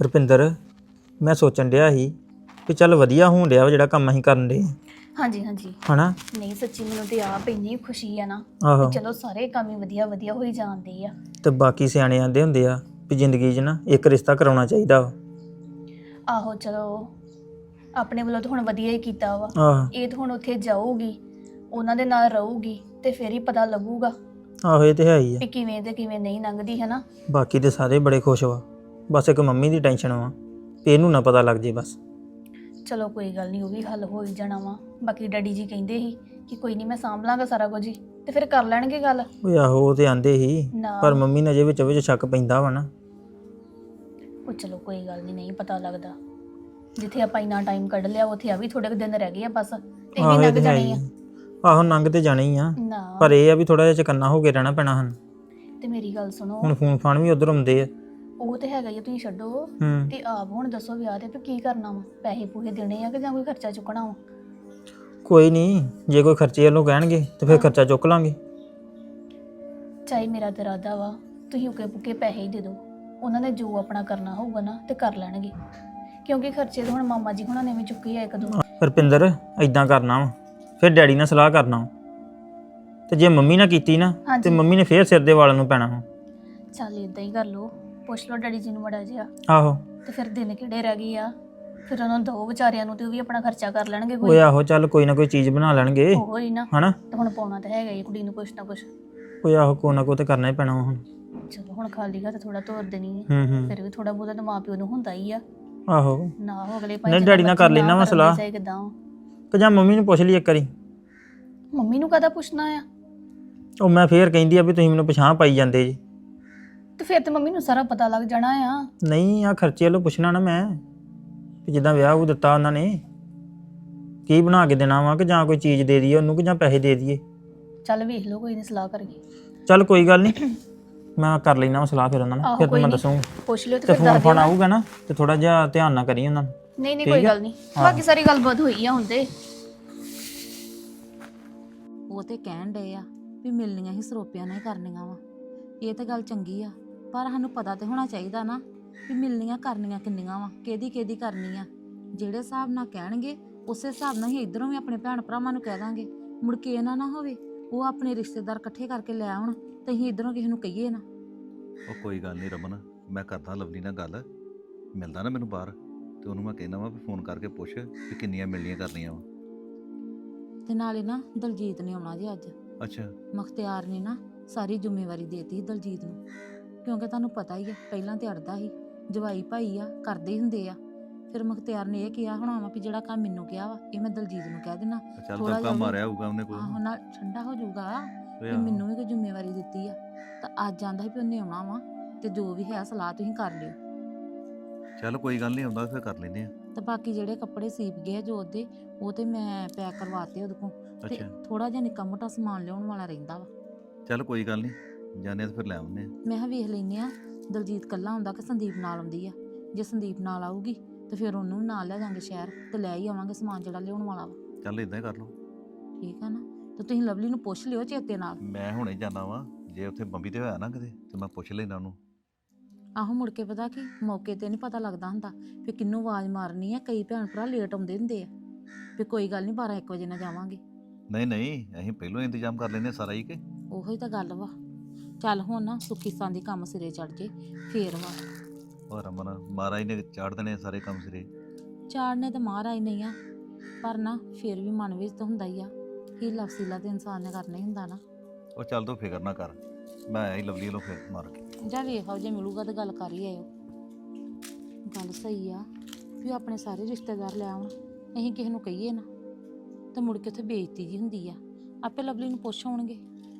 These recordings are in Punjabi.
ਰੁਪਿੰਦਰ ਮੈਂ ਸੋਚਣ ਡਿਆ ਸੀ ਕਿ ਚੱਲ ਵਧੀਆ ਹੋਣ ਡਿਆ ਵਾ ਜਿਹੜਾ ਕੰਮ ਅਸੀਂ ਕਰਨ ਦੇ ਹਾਂਜੀ ਹਾਂਜੀ। ਹਨਾ? ਨਹੀਂ ਸੱਚੀ ਮੈਨੂੰ ਤੇ ਆਪ ਇੰਨੀ ਖੁਸ਼ੀ ਆ ਨਾ ਆਹੋ। ਕਿ ਚਲੋ ਸਾਰੇ ਕੰਮ ਹੀ ਵਧੀਆ ਵਧੀਆ ਹੋਈ ਜਾਂਦੇ ਆ। ਤੇ ਬਾਕੀ ਸਿਆਣੇ ਆਂਦੇ ਹੁੰਦੇ ਆ ਵੀ ਜ਼ਿੰਦਗੀ 'ਚ ਨਾ ਇੱਕ ਰਿਸ਼ਤਾ ਕਰਾਉਣਾ ਚਾਹੀਦਾ ਵਾ। ਆਹੋ ਚਲੋ ਆਪਣੇ ਵੱਲੋਂ ਤਾਂ ਹੁਣ ਵਧੀਆ ਹੀ ਕੀਤਾ ਵਾ। ਆਹ। ਇਹ ਤਾਂ ਹੁਣ ਉੱਥੇ ਜਾਊਗੀ ਉਹਨਾਂ ਦੇ ਨਾਲ ਰਹੂਗੀ ਤੇ ਫਿਰ ਹੀ ਪਤਾ ਲੱਗੂਗਾ ਆਹੋ ਇਹ ਤੇ ਹੈ ਹੀ ਆ। ਵੀ ਕਿਵੇਂ ਤੇ ਕਿਵੇਂ ਨਹੀਂ ਲੰਘਦੀ ਹੈ ਨਾ ਬਾਕੀ ਤੇ ਸਾਰੇ ਬੜੇ ਖੁਸ਼ ਵਾ। ਬਸ ਇੱਕ ਮੰਮੀ ਦੀ ਟੈਨਸ਼ਨ ਵਾ ਵੀ ਇਹਨੂੰ ਨਾ ਪਤਾ ਲੱਗ ਜੇ ਬਸ। ਚਲੋ ਕੋਈ ਗੱਲ ਨਹੀਂ ਉਹ ਵੀ ਹੱਲ ਹੋ ਹੀ ਜਾਣਾ ਵਾ। ਬਾਕੀ ਡੈਡੀ ਜੀ ਕਹਿੰਦੇ ਸੀ ਕਿ ਕੋਈ ਨਹੀਂ ਮੈਂ ਸਾਂਭ ਲਾਂਗਾ ਸਾਰਾ ਕੁਝ ਹੀ ਤੇ ਫਿਰ ਕਰ ਲੈਣਗੇ ਗੱਲ? ਓਏ ਆਹੋ ਉਹ ਤੇ ਆਂਦੇ ਹੀ ਨਾ। ਪਰ ਮੰਮੀ ਨੇ ਅਜੇ ਵਿੱਚ ਵਿੱਚ ਸ਼ੱਕ ਪੈਂਦਾ ਵਾ ਨਾ। ਉਹ ਚਲੋ ਕੋਈ ਗੱਲ ਨਹੀਂ ਨਹੀਂ ਪਤਾ ਲੱਗਦਾ। ਜਿੱਥੇ ਆਪਾਂ ਇੰਨਾ ਟਾਈਮ ਕੱਢ ਲਿਆ ਉੱਥੇ ਆ ਵੀ ਥੋੜੇ ਕੁ ਦਿਨ ਰਹਿ ਗਏ ਆ ਬਸ ਤੇ ਇਹ ਆਹੋ ਵੀ ਇਹ ਲੰਘ ਤੇ ਹੈ ਜਾਣੇ ਹੀ ਆ। ਆਹੋ ਨੰਗ ਤੇ ਜਾਣੇ ਹੀ ਆ। ਨਾ। ਪਰ ਇਹ ਆ ਵੀ ਥੋੜਾ ਜਿਹਾ ਚਕੰਨਾ ਹੋ ਕੇ ਰਹਿਣਾ ਪੈਣਾ ਹਨ। ਤੇ ਮੇਰੀ ਗੱਲ ਸੁਣੋ। ਹੁਣ ਫੋਨ ਫਾਨ ਵੀ ਉਧਰ ਆਉਂਦੇ ਆ। ਉਹ ਤੇ ਹੈਗਾ ਹੀ ਆ, ਤੁਸੀਂ ਛੱਡੋ। ਹੂੰ। ਤੇ ਆਪ ਹੁਣ ਦੱਸੋ ਵਿਆਹ ਤੇ ਵੀ ਕੀ ਕਰਨਾ ਵਾ? ਪੈਸੇ ਪੂਹੇ ਦੇਣੇ ਆ ਕਿ ਜਾਂ ਕੋਈ ਖਰਚਾ ਚੁੱਕਣਾ ਵਾ? ਕੋਈ ਨਹੀਂ ਜੇ ਕੋਈ ਖਰਚੇ ਵੱਲੋਂ ਕਹਿਣਗੇ ਤੇ ਫਿਰ ਖਰਚਾ ਚੁੱਕ ਲਾਂਗੇ। ਚਾਹੇ ਮੇਰਾ ਤੇ ਇਰਾਦਾ ਵਾ ਤੁਸੀਂ ਉਕੇ ਪੁਕੇ ਪੈਸੇ ਹੀ ਦੇ ਦਿਓ। ਉਹਨਾਂ ਨੇ ਜੋ ਆਪਣਾ ਕਰਨਾ ਹੋਊਗਾ ਨਾ ਤੇ ਕਰ ਲੈਣਗੇ। ਕਿਉਂਕਿ ਖਰਚੇ ਤਾਂ ਹੁਣ ਮਾਮਾ ਜੀ ਹੁਣਾਂ ਨੇ ਵੀ ਚੁੱਕੇ ਆ ਇੱਕ ਦੋ। ਰੁਪਿੰਦਰ ਐਦਾਂ ਕਰਨਾ ਵਾ। ਫਿਰ ਡੈਡੀ ਨਾਲ ਸਲਾਹ ਕਰਨਾ ਵਾ। ਤੇ ਜੇ ਮੰਮੀ ਨਾਲ ਕੀਤੀ ਨਾ ਤੇ ਹਾਂਜੀ। ਮੰਮੀ ਨੇ ਫੇਰ ਸਿਰ ਦੇ ਵਾਲਾਂ ਨੂੰ ਪੈਣਾ ਵਾ। ਚੱਲ ਇਦਾਂ ਹੀ ਕਰ ਲਓ। ਪੁੱਛ ਲਓ ਡੈਡੀ ਜੀ ਨੂੰ ਮੜਾ ਜਿਹਾ। ਆਹੋ। ਤੇ ਫਿਰ ਦਿਨ ਕਿਹੜੇ ਰਹਿ ਗਏ ਆ? ਫਿਰ ਉਹਨਾਂ ਨੂੰ ਦੋ ਵਿਚਾਰਿਆਂ ਨੂੰ ਤੇ ਉਹ ਵੀ ਆਪਣਾ ਖਰਚਾ ਕਰ ਲੈਣਗੇ ਕੋਈ। ਓਏ ਆਹੋ ਚੱਲ ਕੋਈ ਨਾ ਕੋਈ ਚੀਜ਼ ਬਣਾ ਲੈਣਗੇ। ਉਹ ਹੀ ਨਾ। ਹਨਾ? ਤੇ ਹੁਣ ਪਾਉਣਾ ਤਾਂ ਹੈਗਾ ਹੀ ਕੁੜੀ ਨੂੰ ਕੁਛ ਨਾ ਕੁਛ। ਓਏ ਆਹੋ ਕੋ ਨਾ ਕੋ ਤੇ ਕਰਨਾ ਹੀ ਪੈਣਾ ਵਾ ਹੁਣ। ਚਲੋ ਹੁਣ ਖਾਲੀ ਹੱਥ ਥੋੜਾ ਤੋਰ ਦੇਣੀ ਹੈ ਹੂੰ ਹੂੰ। ਫਿਰ ਵੀ ਥੋੜਾ ਬਹੁਤਾ ਤਾਂ ਮਾਂ ਪਿਓ ਨੂੰ ਹੁੰਦਾ ਹੀ ਆ। ਆਹੋ। ਨਾ ਹੋ ਅਗਲੇ ਨਹੀਂ, ਡੈਡੀ ਨਾਲ ਕਰ ਲੈਣਾ ਵਾ ਸਲਾਹ। ਚਾਹੇ ਕਿਦਾਂ ਕਿ ਜਾਂ ਮੰਮੀ ਨੂੰ ਪੁੱਛ ਲਈ ਇੱਕ ਵਾਰੀ। ਮੰਮੀ ਨੂੰ ਕਦਾ ਪੁੱਛਣਾ ਆ? ਉਹ ਮੈਂ ਫੇਰ ਕਹਿੰਦੀ ਆ ਵੀ ਤੁਸੀਂ ਮੈਨੂੰ ਪਛਾਣ ਪਾਈ ਜਾਂਦੇ ਜੀ। ਤੇ ਫਿਰ ਤੇ ਮੰਮੀ ਨੂੰ ਸਾਰਾ ਪਤਾ ਲੱਗ ਜਾਣਾ ਆ। ਨਹੀਂ ਆ ਖਰਚੇ ਵੱਲੋਂ ਪੁੱਛਣਾ ਨਾ ਮੈਂ ਵੀ ਜਿੱਦਾਂ ਵਿਆਹ ਉਹ ਦਿੱਤਾ ਉਹਨਾਂ ਨੇ ਕੀ ਬਣਾ ਕੇ ਦੇਣਾ ਵਾ ਕਿ ਜਾਂ ਕੋਈ ਚੀਜ਼ ਦੇ ਦਈਏ ਉਹਨੂੰ ਕਿ ਜਾਂ ਪੈਸੇ ਦੇ ਦਈਏ? ਚੱਲ ਵੇਖ ਲਓ ਕੋਈ ਨਹੀਂ ਸਲਾਹ ਕਰਕੇ ਚੱਲ ਕੋਈ ਗੱਲ ਨਹੀਂ ਮੈਂ ਕਰ ਲੈਣਾ ਸਲਾਹ ਫਿਰ ਉਹਨਾਂ ਨਾਲ ਆਹੋ, ਫਿਰ ਕੋਈ ਮੈਂ ਨੀ। ਦੱਸੂਗਾ ਪੁੱਛ ਲਿਓ ਤੇ ਤੇ ਫਿਰ ਫੋਨ ਦੱਸ ਫੋਨ ਦਿਓ ਆਊਗਾ ਨਾ ਤੇ ਥੋੜਾ ਜਿਹਾ ਧਿਆਨ ਨਾਲ ਕਰੀ ਉਹਨਾਂ ਨੂੰ ਨਹੀਂ ਨਹੀਂ ਕੋਈ? ਗੱਲ ਨਹੀਂ ਬਾਕੀ ਸਾਰੀ ਗੱਲਬਾਤ ਹੋਈ ਆ ਹੁੰਦੇ ਉਹ ਤੇ ਕਹਿਣ ਡਏ ਆ ਵੀ ਮਿਲਣੀਆਂ ਹੀ ਸਰੋਪਿਆਂ ਨਾਲ ਹੀ ਕਰਨੀਆਂ ਵਾ। ਇਹ ਤਾਂ ਗੱਲ ਚੰਗੀ ਆ। ਪਰ ਸਾਨੂੰ ਪਤਾ ਤੇ ਹੋਣਾ ਚਾਹੀਦਾ ਨਾ ਵੀ ਮਿਲਣੀਆਂ ਕਰਨੀਆਂ ਕਿੰਨੀਆਂ ਵਾ ਕਿਹਦੀ ਕਿਹਦੀ ਕਰਨੀ ਆ। ਜਿਹੜੇ ਹਿਸਾਬ ਨਾਲ ਕਹਿਣਗੇ ਉਸੇ ਹਿਸਾਬ ਨਾਲ ਹੀ ਇਧਰੋਂ ਵੀ ਆਪਣੇ ਭੈਣ ਭਰਾਵਾਂ ਨੂੰ ਕਹਿ ਦਾਂਗੇ। ਮੁੜ ਕੇ ਇਹਨਾਂ ਨਾ ਹੋਵੇ ਉਹ ਆਪਣੇ ਰਿਸ਼ਤੇਦਾਰ ਇਕੱਠੇ ਕਰਕੇ ਲੈ ਆਉਣ ਤੇ ਅਸੀਂ ਇਧਰੋਂ ਕਿਸੇ ਨੂੰ ਕਹੀਏ ਨਾ। ਉਹ ਕੋਈ ਗੱਲ ਨਹੀਂ ਰਮਨ ਮੈਂ ਕਰਦਾ ਲਵਲੀ ਨਾਲ ਗੱਲ। ਮਿਲਦਾ ਨਾ ਮੈਨੂੰ ਬਾਹਰ ਤੇ ਉਹਨੂੰ ਮੈਂ ਕਹਿਣਾ ਵਾ ਵੀ ਫੋਨ ਕਰਕੇ ਪੁੱਛ ਵੀ ਕਿੰਨੀਆਂ ਮਿਲਣੀਆਂ ਕਰਨੀਆਂ ਵਾ। ਤੇ ਨਾਲੇ ਨਾ ਦਲਜੀਤ ਨੇ ਆਉਣਾ ਜੀ ਅੱਜ। ਅੱਛਾ। ਮਖਤਿਆਰ ਨੇ ਨਾ ਸਾਰੀ ਜ਼ਿੰਮੇਵਾਰੀ ਦੇਤੀ ਦਲਜੀਤ ਨੂੰ। ਕਿਉਂਕਿ ਤੁਹਾਨੂੰ ਪਤਾ ਹੀ ਆ ਪਹਿਲਾਂ ਤੇ ਅੜਦਾ ਸੀ ਜਵਾਈ ਭਾਈ ਆ ਕਰਦੇ ਹੀ ਹੁੰਦੇ ਆ। ਫਿਰ ਮਖਤਿਆਰ ਨੇ ਇਹ ਕਿਹਾ ਹੋਣਾ ਵਾ ਵੀ ਜਿਹੜਾ ਕੰਮ ਮੈਨੂੰ ਕਿਹਾ ਵਾ ਇਹ ਮੈਂ ਦਲਜੀਤ ਨੂੰ ਕਹਿ ਦੇਣਾ ਚੱਲ ਥੋੜ੍ਹਾ ਤਾਂ ਜਿਹਾ ਮਾਰਿਆ ਹੋਊਗਾ ਉਹਨੇ ਕੋਈ। ਆਹੋ ਨਾਲ ਠੰਡਾ ਹੋ ਜਾਊਗਾ ਵੀ ਆਹੋ। ਮੈਨੂੰ ਵੀ ਕੋਈ ਜ਼ਿੰਮੇਵਾਰੀ ਦਿੱਤੀ ਆ। ਤਾਂ ਅੱਜ ਆਂਦਾ ਸੀ ਵੀ ਉਹਨੇ ਆਉਣਾ ਵਾ ਤੇ ਜੋ ਵੀ ਹੈ ਸਲਾਹ ਤੁਸੀਂ ਕਰ ਲਿਓ। ਚੱਲ ਕੋਈ ਗੱਲ ਨਹੀਂ ਆਉਂਦਾ ਫਿਰ ਕਰ ਲੈਨੇ ਆ। ਤੇ ਬਾਕੀ ਜਿਹੜੇ ਕੱਪੜੇ ਸੀਪ ਗਏ ਆ ਜੋਤ ਦੇ ਉਹ ਤੇ ਮੈਂ ਪੈਕ ਕਰਵਾਤੇ ਉਹਦੇ ਕੋਲ। ਤੇ ਅੱਛਾ। ਥੋੜਾ ਜਿਹਾ ਨਿੱਕਾ ਮੋਟਾ ਸਮਾਨ ਲਿਆਉਣ ਵਾਲਾ ਰਹਿੰਦਾ ਵਾ। ਚੱਲ ਕੋਈ ਗੱਲ ਨਹੀਂ ਜਾਣੇ ਆ ਤੇ ਫਿਰ ਲੈ ਆਉਂਦੇ ਆ। ਮੈਂ ਕਿਹਾ ਵੇਖ ਲੈਨੇ ਆ ਦਲਜੀਤ ਕੱਲਾ ਹੁੰਦਾ ਕਿ ਸੰਦੀਪ ਨਾਲ ਆਉਂਦੀ ਆ। ਜੇ ਸੰਦੀਪ ਨਾਲ ਆਊਗੀ ਤੇ ਫਿਰ ਉਹਨੂੰ ਵੀ ਨਾਲ ਲੈ ਜਾਾਂਗੇ ਸ਼ਹਿਰ ਤੇ ਲੈ ਹੀ ਆਵਾਂਗੇ ਸਮਾਨ ਜਿਹੜਾ ਲਿਆਉਣ ਵਾਲਾ ਵਾ। ਚੱਲ ਇਦਾਂ ਹੀ ਕਰ ਲਓ। ਠੀਕ ਆ ਨਾ? ਤੇ ਤੁਸੀਂ ਲਵਲੀ ਨੂੰ ਪੁੱਛ ਲਿਓ ਚੇਤੇ ਨਾਲ। ਮੈਂ ਹੁਣੇ ਜਾਣਾ ਵਾਂ ਜੇ ਉੱਥੇ ਬੰਬੀ ਤੇ ਹੋਇਆ ਨਾ ਕਿਤੇ ਤੇ ਮੈਂ ਪੁੱਛ ਲੈਣਾ ਉਹਨੂੰ। ਆਹੋ ਮੁੜ ਕੇ ਪਤਾ ਕੀ ਮੌਕੇ ਤੇ ਨਹੀਂ ਪਤਾ ਲੱਗਦਾ ਹੁੰਦਾ ਵੀ ਕਿੰਨੂੰ ਆਵਾਜ਼ ਮਾਰਨੀ ਆ ਕਈ ਭੈਣ ਭਰਾ ਲੇਟ ਆਉਂਦੇ ਹੁੰਦੇ ਆ। ਵੀ ਕੋਈ ਗੱਲ ਨਹੀਂ 12 1 ਵਜੇ ਨਾ ਜਾਵਾਂਗੇ। ਨਹੀਂ ਨਹੀਂ ਅਸੀਂ ਪਹਿਲਾਂ ਹੀ ਇੰਤਜ਼ਾਮ ਕਰ ਲੈਨੇ ਸਾਰਾ ਹੀ ਕਿ? ਉਹੋ ਤਾਂ ਗੱਲ ਵਾ। ਚੱਲ ਹੁਣ ਨਾ ਸੁੱਖੀ ਸੰਦੀ ਕੰਮ ਸਿਰੇ ਚੜ ਜੇ ਫੇਰ ਵਾ। ਉਹ ਰਮਨ ਮਹਾਰਾਜ ਨੇ ਚਾੜ ਦੇਣੇ ਸਾਰੇ ਕੰਮ ਸਿਰੇ। ਚਾੜਨੇ ਤੇ ਮਹਾਰਾਜ ਨਹੀਂ ਆ ਪਰ ਨਾ ਫੇਰ ਵੀ ਮਨ ਵਿੱਚ ਤਾਂ ਹੁੰਦਾ ਹੀ ਆ ਹੀ ਲਫਸੀਲਾ ਤੇ ਇਨਸਾਨ ਨੇ ਕਰਨਾ ਹੀ ਹੁੰਦਾ ਨਾ। ਉਹ ਚੱਲ ਤੂੰ ਫਿਕਰ ਨਾ ਕਰ ਮੈਂ ਆਇਆ ਹੀ ਲਵਲੀ ਵੱਲੋਂ ਫਿਰ ਮਾਰ ਕੇ। ਜਾ ਵੇਖਾਓ ਜੇ ਮਿਲੂਗਾ ਤਾਂ ਗੱਲ ਕਰ ਹੀ ਆਇਓ। ਗੱਲ ਸਹੀ ਆ ਵੀ ਆਪਣੇ ਸਾਰੇ ਰਿਸ਼ਤੇਦਾਰ ਲੈ ਆਉਣ ਅਸੀਂ ਕਿਸੇ ਨੂੰ ਕਹੀਏ ਨਾ ਤੇ ਮੁੜ ਕੇ ਉੱਥੇ ਬੇਇੱਜ਼ਤੀ ਜੀ ਹੁੰਦੀ ਆ। ਆਪੇ ਲਵਲੀ ਨੂੰ ਪੁੱਛ ਆਉਣਗੇ।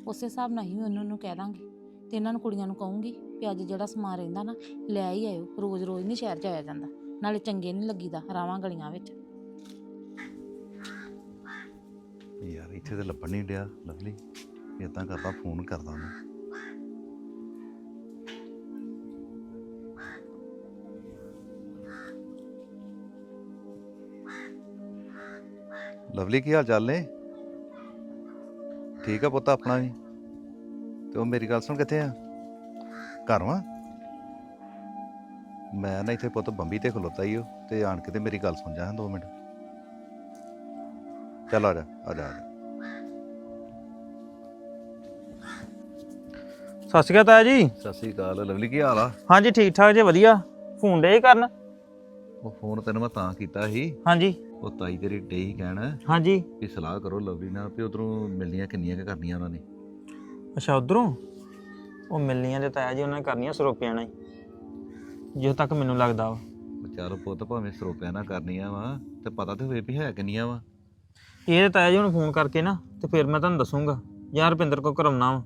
ਉਸੇ ਹਿਸਾਬ ਨਾਲ ਹੀ ਉਹਨਾਂ ਨੂੰ ਕਹਿ ਦਾਂਗੇ। ਤੇ ਇਹਨਾਂ ਨੂੰ ਕੁੜੀਆਂ ਨੂੰ ਕਹੂੰਗੀ ਵੀ ਅੱਜ ਜਿਹੜਾ ਸਮਾਨ ਰਹਿੰਦਾ ਨਾ, ਲੈ ਹੀ ਆਇਓ। ਰੋਜ਼ ਰੋਜ਼ ਨਹੀਂ ਸ਼ਹਿਰ ਜਾਇਆ ਜਾਂਦਾ। ਨਾਲੇ ਚੰਗੇ ਨਹੀਂ ਲੱਗੀਦਾ ਰਾਵਾਂ ਗਲੀਆਂ ਵਿੱਚ। ਯਾਰ, ਇੱਥੇ ਤੇ ਲੱਭਣ ਨਹੀਂ ਡਿਆ, ਲਵਲੀ। ਇਦਾਂ ਕਰਦਾ ਫੋਨ ਕਰਦਾ ਉਹਨੂੰ ਲਵਲੀ, ਕੀ ਹਾਲ ਚਾਲ ਨੇ? ਠੀਕ ਆ ਪੁੱਤ ਆਪਣਾ ਵੀ। ਤੇ ਉਹ ਮੇਰੀ ਗੱਲ ਸੁਣ ਕਿੱਥੇ ਆ? ਘਰ ਵਾਂ? ਮੈਂ ਨਾ ਇੱਥੇ ਪੁੱਤ ਬੰਬੀ ਤੇ ਖਲੋਤਾ ਹੀ ਉਹ ਤੇ ਆਣ ਕੇ ਤੇ ਮੇਰੀ ਗੱਲ ਸੁਣ ਜਾ 2 ਮਿੰਟ। ਚੱਲ ਆ ਜਾ ਆ ਜਾ ਆ ਜਾ। ਸਤਿ ਸ਼੍ਰੀ ਅਕਾਲ ਤਾਇਆ ਜੀ। ਸਤਿ ਸ੍ਰੀ ਅਕਾਲ ਲਵਲੀ ਕੀ ਹਾਲ ਆ? ਹਾਂਜੀ ਠੀਕ ਠਾਕ ਜੇ ਵਧੀਆ। ਫੋਨ ਡੇ ਕਰਨ। ਉਹ ਫੋਨ ਤੈਨੂੰ ਮੈਂ ਤਾਂ ਕੀਤਾ ਸੀ। ਹਾਂਜੀ। ਉਹ ਤਾਈ ਤੇਰੀ ਡੇ ਹੀ ਕਹਿਣ ਹਾਂਜੀ। ਵੀ ਸਲਾਹ ਕਰੋ ਲਵਲੀ ਨਾਲ ਵੀ ਉਧਰੋਂ ਮਿਲਣੀਆਂ ਕਿੰਨੀਆਂ ਕੁ ਕਰਨੀਆਂ ਉਹਨਾਂ ਨੇ। ਅੱਛਾ ਉਧਰੋਂ? ਉਹ ਮਿਲਣੀਆਂ ਤੇ ਤਾਇਆ ਜੀ ਉਹਨਾਂ ਨੇ ਕਰਨੀਆਂ ਸਰੋਪਿਆਂ ਨਾਲ ਹੀ। ਤੱਕ ਮੈਨੂੰ ਲੱਗਦਾ ਵਾ। ਉਹ ਚੱਲ ਪੁੱਤ ਭਾਵੇਂ ਸਰੋਪਿਆ ਨਾ ਕਰਨੀਆਂ ਵਾ ਤੇ ਪਤਾ ਤੇ ਹੋਏ ਵੀ ਹੈ ਕਿੰਨੀਆਂ ਵਾ। ਇਹ ਤੇ ਤਾਇਆ ਜੀ ਹੁਣ ਫੋਨ ਕਰਕੇ ਨਾ ਤੇ ਫਿਰ ਮੈਂ ਤੁਹਾਨੂੰ ਦੱਸੂਗਾ ਯਾਰ ਰੁਪਿੰਦਰ ਕੋ ਕਰਾਉਣਾ ਵਾ।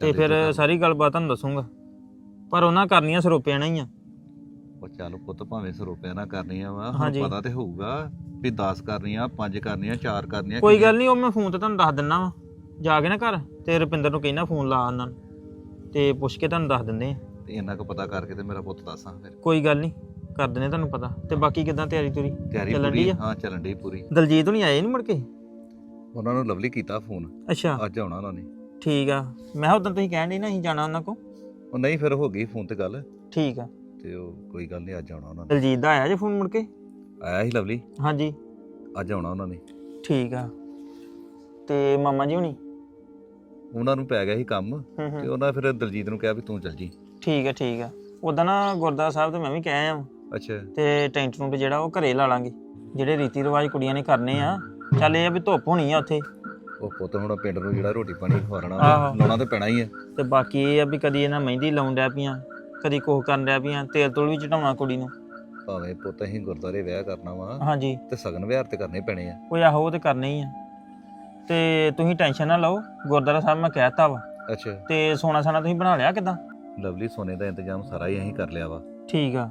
ਤੇ ਫਿਰ ਸਾਰੀ ਗੱਲਬਾਤ ਤੁਹਾਨੂੰ ਦੱਸੂਗਾ। ਪਰ ਉਹਨਾਂ ਕਰਨੀਆਂ ਸਰੋਪਿਆਂ ਨਾਲ ਹੀ ਆ। ਉਹ ਚੱਲ ਪੁੱਤ ਭਾਵੇਂ ਸਰੋਪਿਆ ਨਾ ਕਰਨੀਆਂ ਵਾ ਹੁਣ ਹਾਂਜੀ। ਪਤਾ ਤੇ ਹੋਊਗਾ ਵੀ 10 ਕਰਨੀਆਂ 5 ਕਰਨੀਆਂ 4 ਕਰਨੀਆਂ ਕੋਈ। ਗੱਲ ਨਹੀਂ ਉਹ ਮੈਂ ਫੋਨ ਤੇ ਤੁਹਾਨੂੰ ਦੱਸ ਦਿੰਨਾ ਵਾ। ਜਾ ਕੇ ਨਾ ਘਰ ਤੇ ਰੁਪਿੰਦਰ ਨੂੰ ਕਹਿਣਾ ਫੋਨ ਲਾ ਉਹਨਾਂ ਨੂੰ ਤੇ ਪੁੱਛ ਕੇ ਤੁਹਾਨੂੰ ਦੱਸ ਦਿੰਦੇ ਆ। ਤੇ ਇੰਨਾ ਕੁ ਪਤਾ ਕਰਕੇ ਤੇ ਮੇਰਾ ਪੁੱਤ ਦੱਸਾਂ ਫਿਰ। ਕੋਈ ਗੱਲ ਨਹੀਂ ਕਰ ਦਿੰਦੇ ਤੁਹਾਨੂੰ ਪਤਾ। ਤੇ ਬਾਕੀ ਕਿਦਾਂ ਤਿਆਰੀ ਤੁਰੀ? ਤਿਆਰੀ ਚੱਲਣ ਪੂਰੀ ਡਈ ਆ? ਹਾਂ ਚੱਲਣ ਦੀ ਪੂਰੀ। ਦਲਜੀਤ ਨਹੀਂ ਆਏ ਨਹੀਂ ਮੁੜ ਕੇ? ਉਹਨਾਂ ਨੂੰ ਲਵਲੀ ਕੀਤਾ ਫੋਨ ਅੱਛਾ। ਅੱਜ ਆਉਣਾ ਉਹਨਾਂ ਨੇ। ਠੀਕ ਆ। ਮੈਂ ਉਦੋਂ ਤੁਸੀਂ ਕਹਿਣ ਡਈ ਨਾ ਅਸੀਂ ਜਾਣਾ ਉਹਨਾਂ ਕੋ ਉਹ ਨਹੀਂ ਫਿਰ ਹੋ ਗਈ ਫੋਨ ਤੇ ਗੱਲ। ਠੀਕ ਆ। ਤੇ ਉਹ ਕੋਈ ਗੱਲ ਨਹੀਂ ਅੱਜ ਆਉਣਾ ਉਹਨਾਂ ਨੇ। ਦਲਜੀਤ ਦਾ ਆਇਆ ਜੇ ਫੋਨ ਮੁੜ ਕੇ? ਆਇਆ ਸੀ ਲਵਲੀ। ਹਾਂਜੀ। ਅੱਜ ਆਉਣਾ ਉਹਨਾਂ ਨੇ। ਠੀਕ ਆ। ਤੇ ਮਾਮਾ ਜੀ ਹੁਣੀ? ਉਹਨਾਂ ਨੂੰ ਪੈ ਗਿਆ ਸੀ ਕੰਮ ਹੂੰ ਤੇ ਹੂੰ ਉਹਨਾਂ ਫਿਰ ਦਲਜੀਤ ਨੂੰ ਕਿਹਾ ਵੀ ਤੂੰ ਚੱਲ ਜੀ। ਠੀਕ ਆ ਠੀਕ ਆ। ਉਦਾਂ ਨਾ ਗੁਰਦੁਆਰਾ ਸਾਹਿਬ ਤੇ ਮੈਂ ਵੀ ਕਹਿ ਆਇਆ ਵਾਂ। ਅੱਛਾ। ਤੇ ਟੈਂਟ ਟੂੰਟ ਜਿਹੜਾ ਉਹ ਘਰੇ ਲਾ ਲਾਂਗੇ। ਜਿਹੜੇ ਰੀਤੀ ਰਿਵਾਜ ਕੁੜੀਆਂ ਨੇ ਕਰਨੇ ਆ ਚੱਲ ਇਹ ਆ ਵੀ ਧੁੱਪ ਹੋਣੀ ਆ ਉੱਥੇ। ਉਹ ਪੁੱਤ ਹੁਣ ਪਿੰਡ ਨੂੰ ਜਿਹੜਾ ਰੋਟੀ ਪਾਣੀ ਖਵਾਉਣਾ ਆਹੋ। ਲਾਉਣਾ ਤੇ ਪੈਣਾ ਹੀ ਆ। ਤੇ ਬਾਕੀ ਇਹ ਆ ਵੀ ਕਦੀ ਇਹਨਾਂ ਮਹਿੰਦੀ ਲਾਉਣ ਡਿਆ ਪਈਆਂ। ਕਦੀ ਕੋਹ ਕਰਨ ਡਿਆ ਪਈਆਂ ਤੇਲ ਤੁਲ ਵੀ ਚਟਾਉਣਾ ਕੁੜੀ ਨੂੰ। ਭਾਵੇਂ ਪੁੱਤ ਅਸੀਂ ਗੁਰਦਾਰੇ ਵਿਆਹ ਕਰਨਾ ਵਾ ਹਾਂਜੀ। ਤੇ ਸਗਨ ਵਿਹਾਰ ਤੇ ਕਰਨੇ ਪੈਣੇ ਆ। ਉਹ ਆਹੋ ਉਹ ਤੇ ਕਰਨੇ ਹੀ ਆ। ਤੇ ਤੁਸੀਂ ਟੈਨਸ਼ਨ ਨਾ ਲਓ ਗੁਰਦੁਆਰਾ ਸਾਹਿਬ ਮੈਂ ਕਹਿਤਾ ਵਾ। ਅੱਛਾ। ਤੇ ਸੋਨਾ ਸਾਨਾ ਤੁਸੀਂ ਬਣਾ ਲਿਆ ਕਿਦਾਂ? ਲਵਲੀ ਸੋਨੇ ਦਾ ਇੰਤਜ਼ਾਮ ਸਾਰਾ ਹੀ ਅਸੀਂ ਕਰ ਲਿਆ ਵਾ। ਠੀਕ ਆ।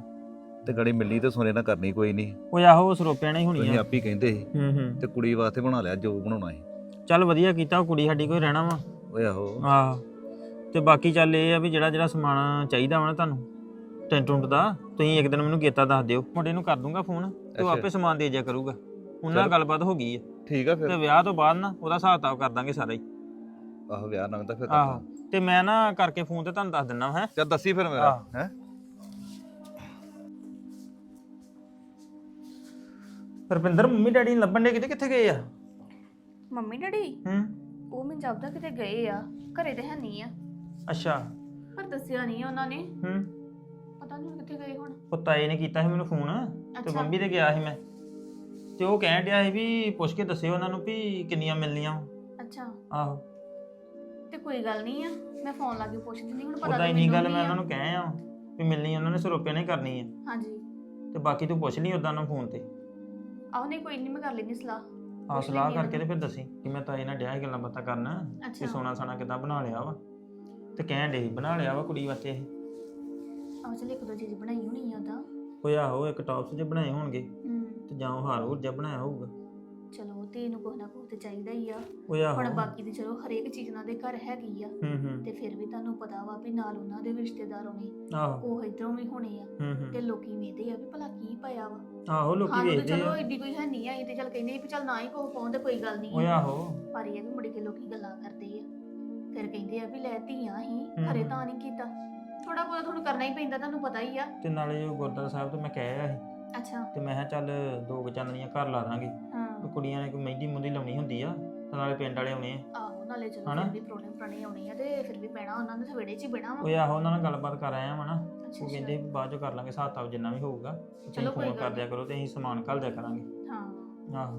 ਤੇ ਗੜੀ ਮਿਲਣੀ ਤੇ ਸੋਨੇ ਨਾਲ ਕਰਨੀ ਕੋਈ ਨਹੀਂ। ਉਹ ਆਹੋ ਉਸ ਰੋਪਿਆਂ ਨੇ ਹੀ ਹੋਣੀ ਤੁਸੀਂ ਆ ਆਪ ਹੀ ਕਹਿੰਦੇ ਸੀ। ਹੂੰ ਹੂੰ। ਤੇ ਕੁੜੀ ਵਾਸਤੇ ਬਣਾ ਲਿਆ ਜੋ ਬਣਾਉਣਾ ਸੀ। ਚੱਲ ਵਧੀਆ ਕੀਤਾ ਉਹ ਕੁੜੀ ਸਾਡੀ ਕੋਈ ਰਹਿਣਾ ਵਾ। ਓਏ ਆਹੋ। ਆਹੋ। ਤੇ ਬਾਕੀ ਚੱਲ ਇਹ ਆ ਵੀ ਜਿਹੜਾ ਜਿਹੜਾ ਸਮਾਨ ਚਾਹੀਦਾ ਵਾ ਨਾ ਤੁਹਾਨੂੰ ਟੈਂਟ ਟੁੰਟ ਦਾ ਤੁਸੀਂ ਇੱਕ ਦਿਨ ਮੈਨੂੰ ਕੀਤਾ ਦੱਸ ਦਿਓ। ਮੁੰਡੇ ਨੂੰ ਕਰ ਦੂੰਗਾ ਫੋਨ ਤੇ ਉਹ। ਆਪੇ ਸਮਾਨ ਦੇ ਜਾ ਕਰੂਗਾ। ਉਹਨਾਂ ਨਾਲ। ਗੱਲਬਾਤ ਹੋ ਗਈ ਹੈ ਠੀਕ ਆ ਤੇ ਫਿਰ ਵਿਆਹ ਤੋਂ ਬਾਅਦ ਨਾ ਉਹਦਾ ਹਿਸਾਬ ਕਿਤਾਬ ਕਰ ਦਾਂਗੇ ਸਾਰਾ ਹੀ। ਆਹੋ ਵਿਆਹ ਨਵੇਂ ਤਾਂ ਫਿਰ ਆਹੋ। ਤੇ ਮੈਂ ਨਾ ਕਰਕੇ ਫੋਨ ਤੇ ਤੁਹਾਨੂੰ ਦੱਸ ਦਿੰਦਾ ਹੈ। ਚੱਲ ਦੱਸੀ ਫਿਰ ਮੇਰਾ। ਹੈ। ਰੁਪਿੰਦਰ ਮੰਮੀ ਡੈਡੀ ਨੂੰ ਲੱਭਣ ਦੇ ਕਿਤੇ ਕਿੱਥੇ ਗਏ ਆ? Mummy daddy? ਹੂੰ। ਉਹ ਮੈਨੂੰ ਜਾਪਦਾ ਕਿਤੇ ਗਏ ਆ ਘਰੇ ਤੇ ਹੈ ਨਹੀਂ ਆ। ਅੱਛਾ। ਪਰ ਦੱਸਿਆ ਨਹੀਂ ਉਹਨਾਂ ਨੇ। ਹੂੰ। ਪਤਾ ਨਹੀਂ ਕਿੱਥੇ ਗਏ ਹੁਣ। ਉਹ ਤਾਏ ਨੇ ਕੀਤਾ ਸੀ ਮੈਨੂੰ ਫੋਨ ਤੇ ਅੱਛਾ। ਮੰਮੀ ਦੇ ਗਿਆ ਸੀ ਮੈਂ। ਤੇ ਉਹ ਕਹਿਣ ਡਿਆ ਸੀ ਵੀ ਪੁੱਛ ਕੇ ਦੱਸਿਓ ਉਹਨਾਂ ਨੂੰ ਵੀ ਕਿੰਨੀਆਂ ਮਿਲਣੀਆਂ ਵਾ। ਅੱਛਾ। ਆਹੋ। ਤੇ ਕੋਈ ਗੱਲ ਨਹੀਂ ਆ ਮੈਂ ਫੋਨ ਲਾ ਕੇ ਪੁੱਛ ਦਿੰਦੀ ਹੁਣ ਪਤਾ ਉਹਦਾ ਇੰਨੀ ਗੱਲ ਮੈਂ ਉਹਨਾਂ ਨੂੰ ਕਹਿ ਆ ਵੀ ਮਿਲਣੀ ਉਹਨਾਂ ਨੇ ਸਰੋਪਿਆਂ ਨੇ ਕਰਨੀ ਹੈ ਹਾਂਜੀ। ਤੇ ਬਾਕੀ ਤੂੰ ਪੁੱਛ ਲਈ ਉਦਾਂ ਨੂੰ ਫੋਨ ਤੇ। ਆਹੋ ਨਹੀਂ ਕੋਈ ਨਹੀਂ ਮੈਂ ਕਰ ਲੈਣੀ ਸਲਾਹ। ਆ ਪੁੱਛ ਸਲਾਹ ਲੈਂਦੀ ਆ ਕਰਕੇ ਤੇ ਫਿਰ ਦੱਸੀ ਕਿ ਮੈਂ ਤਾਏ ਨਾਲ ਡਿਆ ਸੀ ਗੱਲਾਂ ਬਾਤਾਂ ਕਰਨ ਕਿ ਅੱਛਾ ਸੋਨਾ ਸਾਨਾ ਕਿਦਾਂ ਬਣਾ ਲਿਆ ਵਾ। ਤੇ ਕਹਿਣ ਦੇ ਬਣਾ ਲਿਆ ਵਾ ਕੁੜੀ ਵਾਸਤੇ ਇਹ। ਆਹ ਚਲ ਇੱਕ ਦੋ ਚੀਜ਼ ਬਣਾਈ ਹੋਣੀ ਆ ਉਹਦਾ ਕੋਈ ਆਹੋ ਇੱਕ ਟੌਪਸ ਜੇ ਬਣਾਏ ਹੋਣਗੇ ਹੂੰ। ਤੇ ਜਾਂ ਉਹ ਹਾਰ ਹੋਰ ਜਿਹਾ ਬਣਾਇਆ ਹੋਊਗਾ। ਚਲੋ ਤੇ ਇਹਨੂੰ ਕੁਛ ਨਾ ਕੁਛ ਤੇ ਚਾਹੀਦਾ ਹੀ ਆ। ਆਹੋ। ਹੁਣ ਬਾਕੀ ਦੀ ਚਲੋ ਹਰੇਕ ਚੀਜ਼ ਉਹਨਾਂ ਦੇ ਘਰ ਹੈਗੀ ਆ। ਹੂੰ ਹੂੰ। ਤੇ ਫਿਰ ਵੀ ਤੁਹਾਨੂੰ ਪਤਾ ਵਾ ਵੀ ਨਾਲ ਉਹਨਾਂ ਦੇ ਰਿਸ਼ਤੇਦਾਰ ਹੋਣੇ ਆਹੋ। ਉਹ ਇਧਰੋਂ ਵੀ ਹੋਣੇ ਆ। ਹੂੰ ਤੇ ਹੂੰ ਲੋਕੀ ਵੇਖਦੇ ਆ ਵੀ ਭਲਾ ਕੀ ਪਾਇਆ ਵਾ। ਆਹੋ ਲੋਕੀ ਸਾਨੂੰ ਤੇ ਵੇਖਦੇ ਚਲੋ ਆ। ਏਡੀ ਕੋਈ ਹੈ ਨਹੀਂ ਆਈ ਤੇ ਚਲ ਕਹਿੰਦੇ ਵੀ ਚਲ ਨਾ ਹੀ ਕੋ ਪਾਉਂਦੇ ਕੋਈ ਗੱਲ ਨਹੀਂ ਆਹੋ। ਪਰ ਇਹ ਵੀ ਮੁੜ ਕੇ ਲੋਕੀ ਗੱਲਾਂ ਕਰਦੇ ਫਿਰ ਕਹਿੰਦੇ ਆ ਵੀ ਲੈ ਧੀਆਂ ਹੀ ਹੂੰ। ਘਰੇ ਤਾਂ ਨਹੀਂ ਕੀਤਾ। ਥੋੜਾ ਬਹੁਤਾ ਤੁਹਾਨੂੰ ਕਰਨਾ ਹੀ ਪੈਂਦਾ ਤੁਹਾਨੂੰ ਪਤਾ ਹੀ ਆ। ਤੇ ਨਾਲੇ ਉਹ ਗੁਰਦੁਆਰਾ ਸਾਹਿਬ ਤੇ ਮੈਂ ਕਹਿ ਆਇਆ ਸੀ। ਅੱਛਾ। ਤੇ ਮੈਂ ਕਿਹਾ ਚੱਲ ਦੋ ਕੁ ਚਾਨਣੀਆਂ ਘਰ ਲਾ ਦਾਂਗੇ। ਹਾਂ। ਤੇ ਕੁੜੀਆਂ ਨੇ ਕੋਈ ਮਹਿੰਦੀ ਮੁੰਦੀ ਲਾਉਣੀ ਹੁੰਦੀ ਆ ਤੇ ਨਾਲੇ ਪਿੰਡ ਵਾਲੇ ਆਉਣੇ ਆ। ਆਹੋ ਨਾਲੇ ਚਲੋ ਹਨਾ? ਫਿਰ ਵੀ ਪ੍ਰਾਣੇ ਆਉਣੇ ਆ ਤੇ ਫਿਰ ਵੀ ਪੈਣਾ ਉਹਨਾਂ ਦੇ ਸਵੇੜੇ 'ਚ ਹੀ ਬਹਿਣਾ ਵਾ। ਉਹ ਆਹੋ ਉਹਨਾਂ ਨਾਲ ਗੱਲਬਾਤ ਕਰ ਆਇਆ ਵਾ ਨਾ। ਅੱਛਾ ਉਹ ਅੱਛਾ। ਕਹਿੰਦੇ ਵੀ ਬਾਅਦ ਚੋਂ ਕਰ ਲਾਂਗੇ ਹਿਸਾਬ ਕਿਤਾਬ ਜਿੰਨਾ ਵੀ ਹੋਊਗਾ। ਤੁਸੀਂ ਚਲੋ ਕੋਈ ਫੋਨ ਗੱਲ ਕਰ ਦਿਆ ਕਰੋ ਤੇ ਅਸੀਂ ਸਮਾਨ ਘੱਲ ਦਿਆ ਕਰਾਂਗੇ। ਹਾਂ। ਆਹੋ।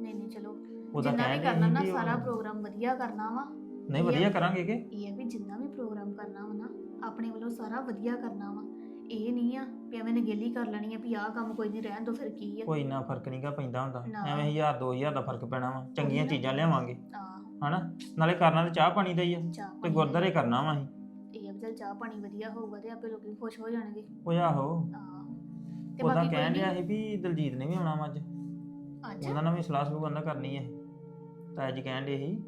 ਨਹੀਂ ਨਹੀਂ ਚਲੋ। ਉਹਦਾ ਜਿੰਨਾ ਵੀ ਕਹਿਣ ਕਰਨਾ ਨਾ ਵੀ ਉਹ- ਸਾਰਾ ਪ੍ਰੋਗਰਾਮ ਵਧੀਆ ਕਰਨਾ ਵਾ। ਨਹੀਂ ਵਧੀਆ ਕਰਾਂਗੇ ਕਿ? ਇਹ ਹੈ ਵੀ ਜਿੰਨਾ ਵੀ ਪ੍ਰੋਗਰਾਮ ਕਰਨਾ ਵਾ ਨਾ ਆਪਣੇ ਵੱਲੋਂ ਸਾਰਾ ਵਧੀਆ ਕਰਨਾ ਵਾ। ਇਹ ਨਹੀਂ ਆ ਵੀ ਐਵੇਂ ਨਗੇਲੀ ਕਰ ਲੈਣੀ ਆ ਵੀ ਆਹ ਕੰਮ ਕੋਈ ਨਹੀਂ ਰਹਿਣ ਦੋ ਫਿਰ ਕੀ ਆ? ਕੋਈ ਇੰਨਾ ਫ਼ਰਕ ਨਹੀਂਗਾ ਪੈਂਦਾ ਹੁੰਦਾ। ਨਾ। ਐਵੇਂ 1000 2000 ਦਾ ਫ਼ਰਕ ਪੈਣਾ ਵਾ। ਚੰਗੀਆਂ ਨਾ। ਚੀਜ਼ਾਂ ਲਿਆਵਾਂਗੇ। ਆਹ ਹਨਾ? ਨਾਲੇ ਕਰਨਾ ਤੇ ਚਾਹ ਪਾਣੀ ਦਾ ਹੀ ਆ। ਚਾਹ ਤੇ ਪਾਣੀ ਗੁਰਦਾਰੇ ਕਰਨਾ ਵਾ ਅਸੀਂ। ਇਹ ਆ ਵੀ ਚੱਲ ਚਾਹ ਪਾਣੀ ਵਧੀਆ ਹੋਊਗਾ ਤੇ ਆਪੇ ਲੋਕੀ ਖੁਸ਼ ਹੋ ਜਾਣਗੇ। ਉਹ ਆਹੋ ਆਹ ਤੇ ਉਹਦਾ ਬਾਕੀ ਕਹਿਣ ਕੋਈ ਡਿਆ ਨਹੀਂ ਸੀ ਵੀ ਦਲਜੀਤ ਨੇ ਵੀ ਆਉਣਾ ਵਾ ਅੱਜ। ਅੱਜ ਉਹਨਾਂ ਨਾਲ ਵੀ ਸਲਾਹ ਸਲੂਹ ਕਰਨੀ ਹੈ ਤਾਇਆ ਜੀ ਕਹਿਣ ਡੇ ਸੀ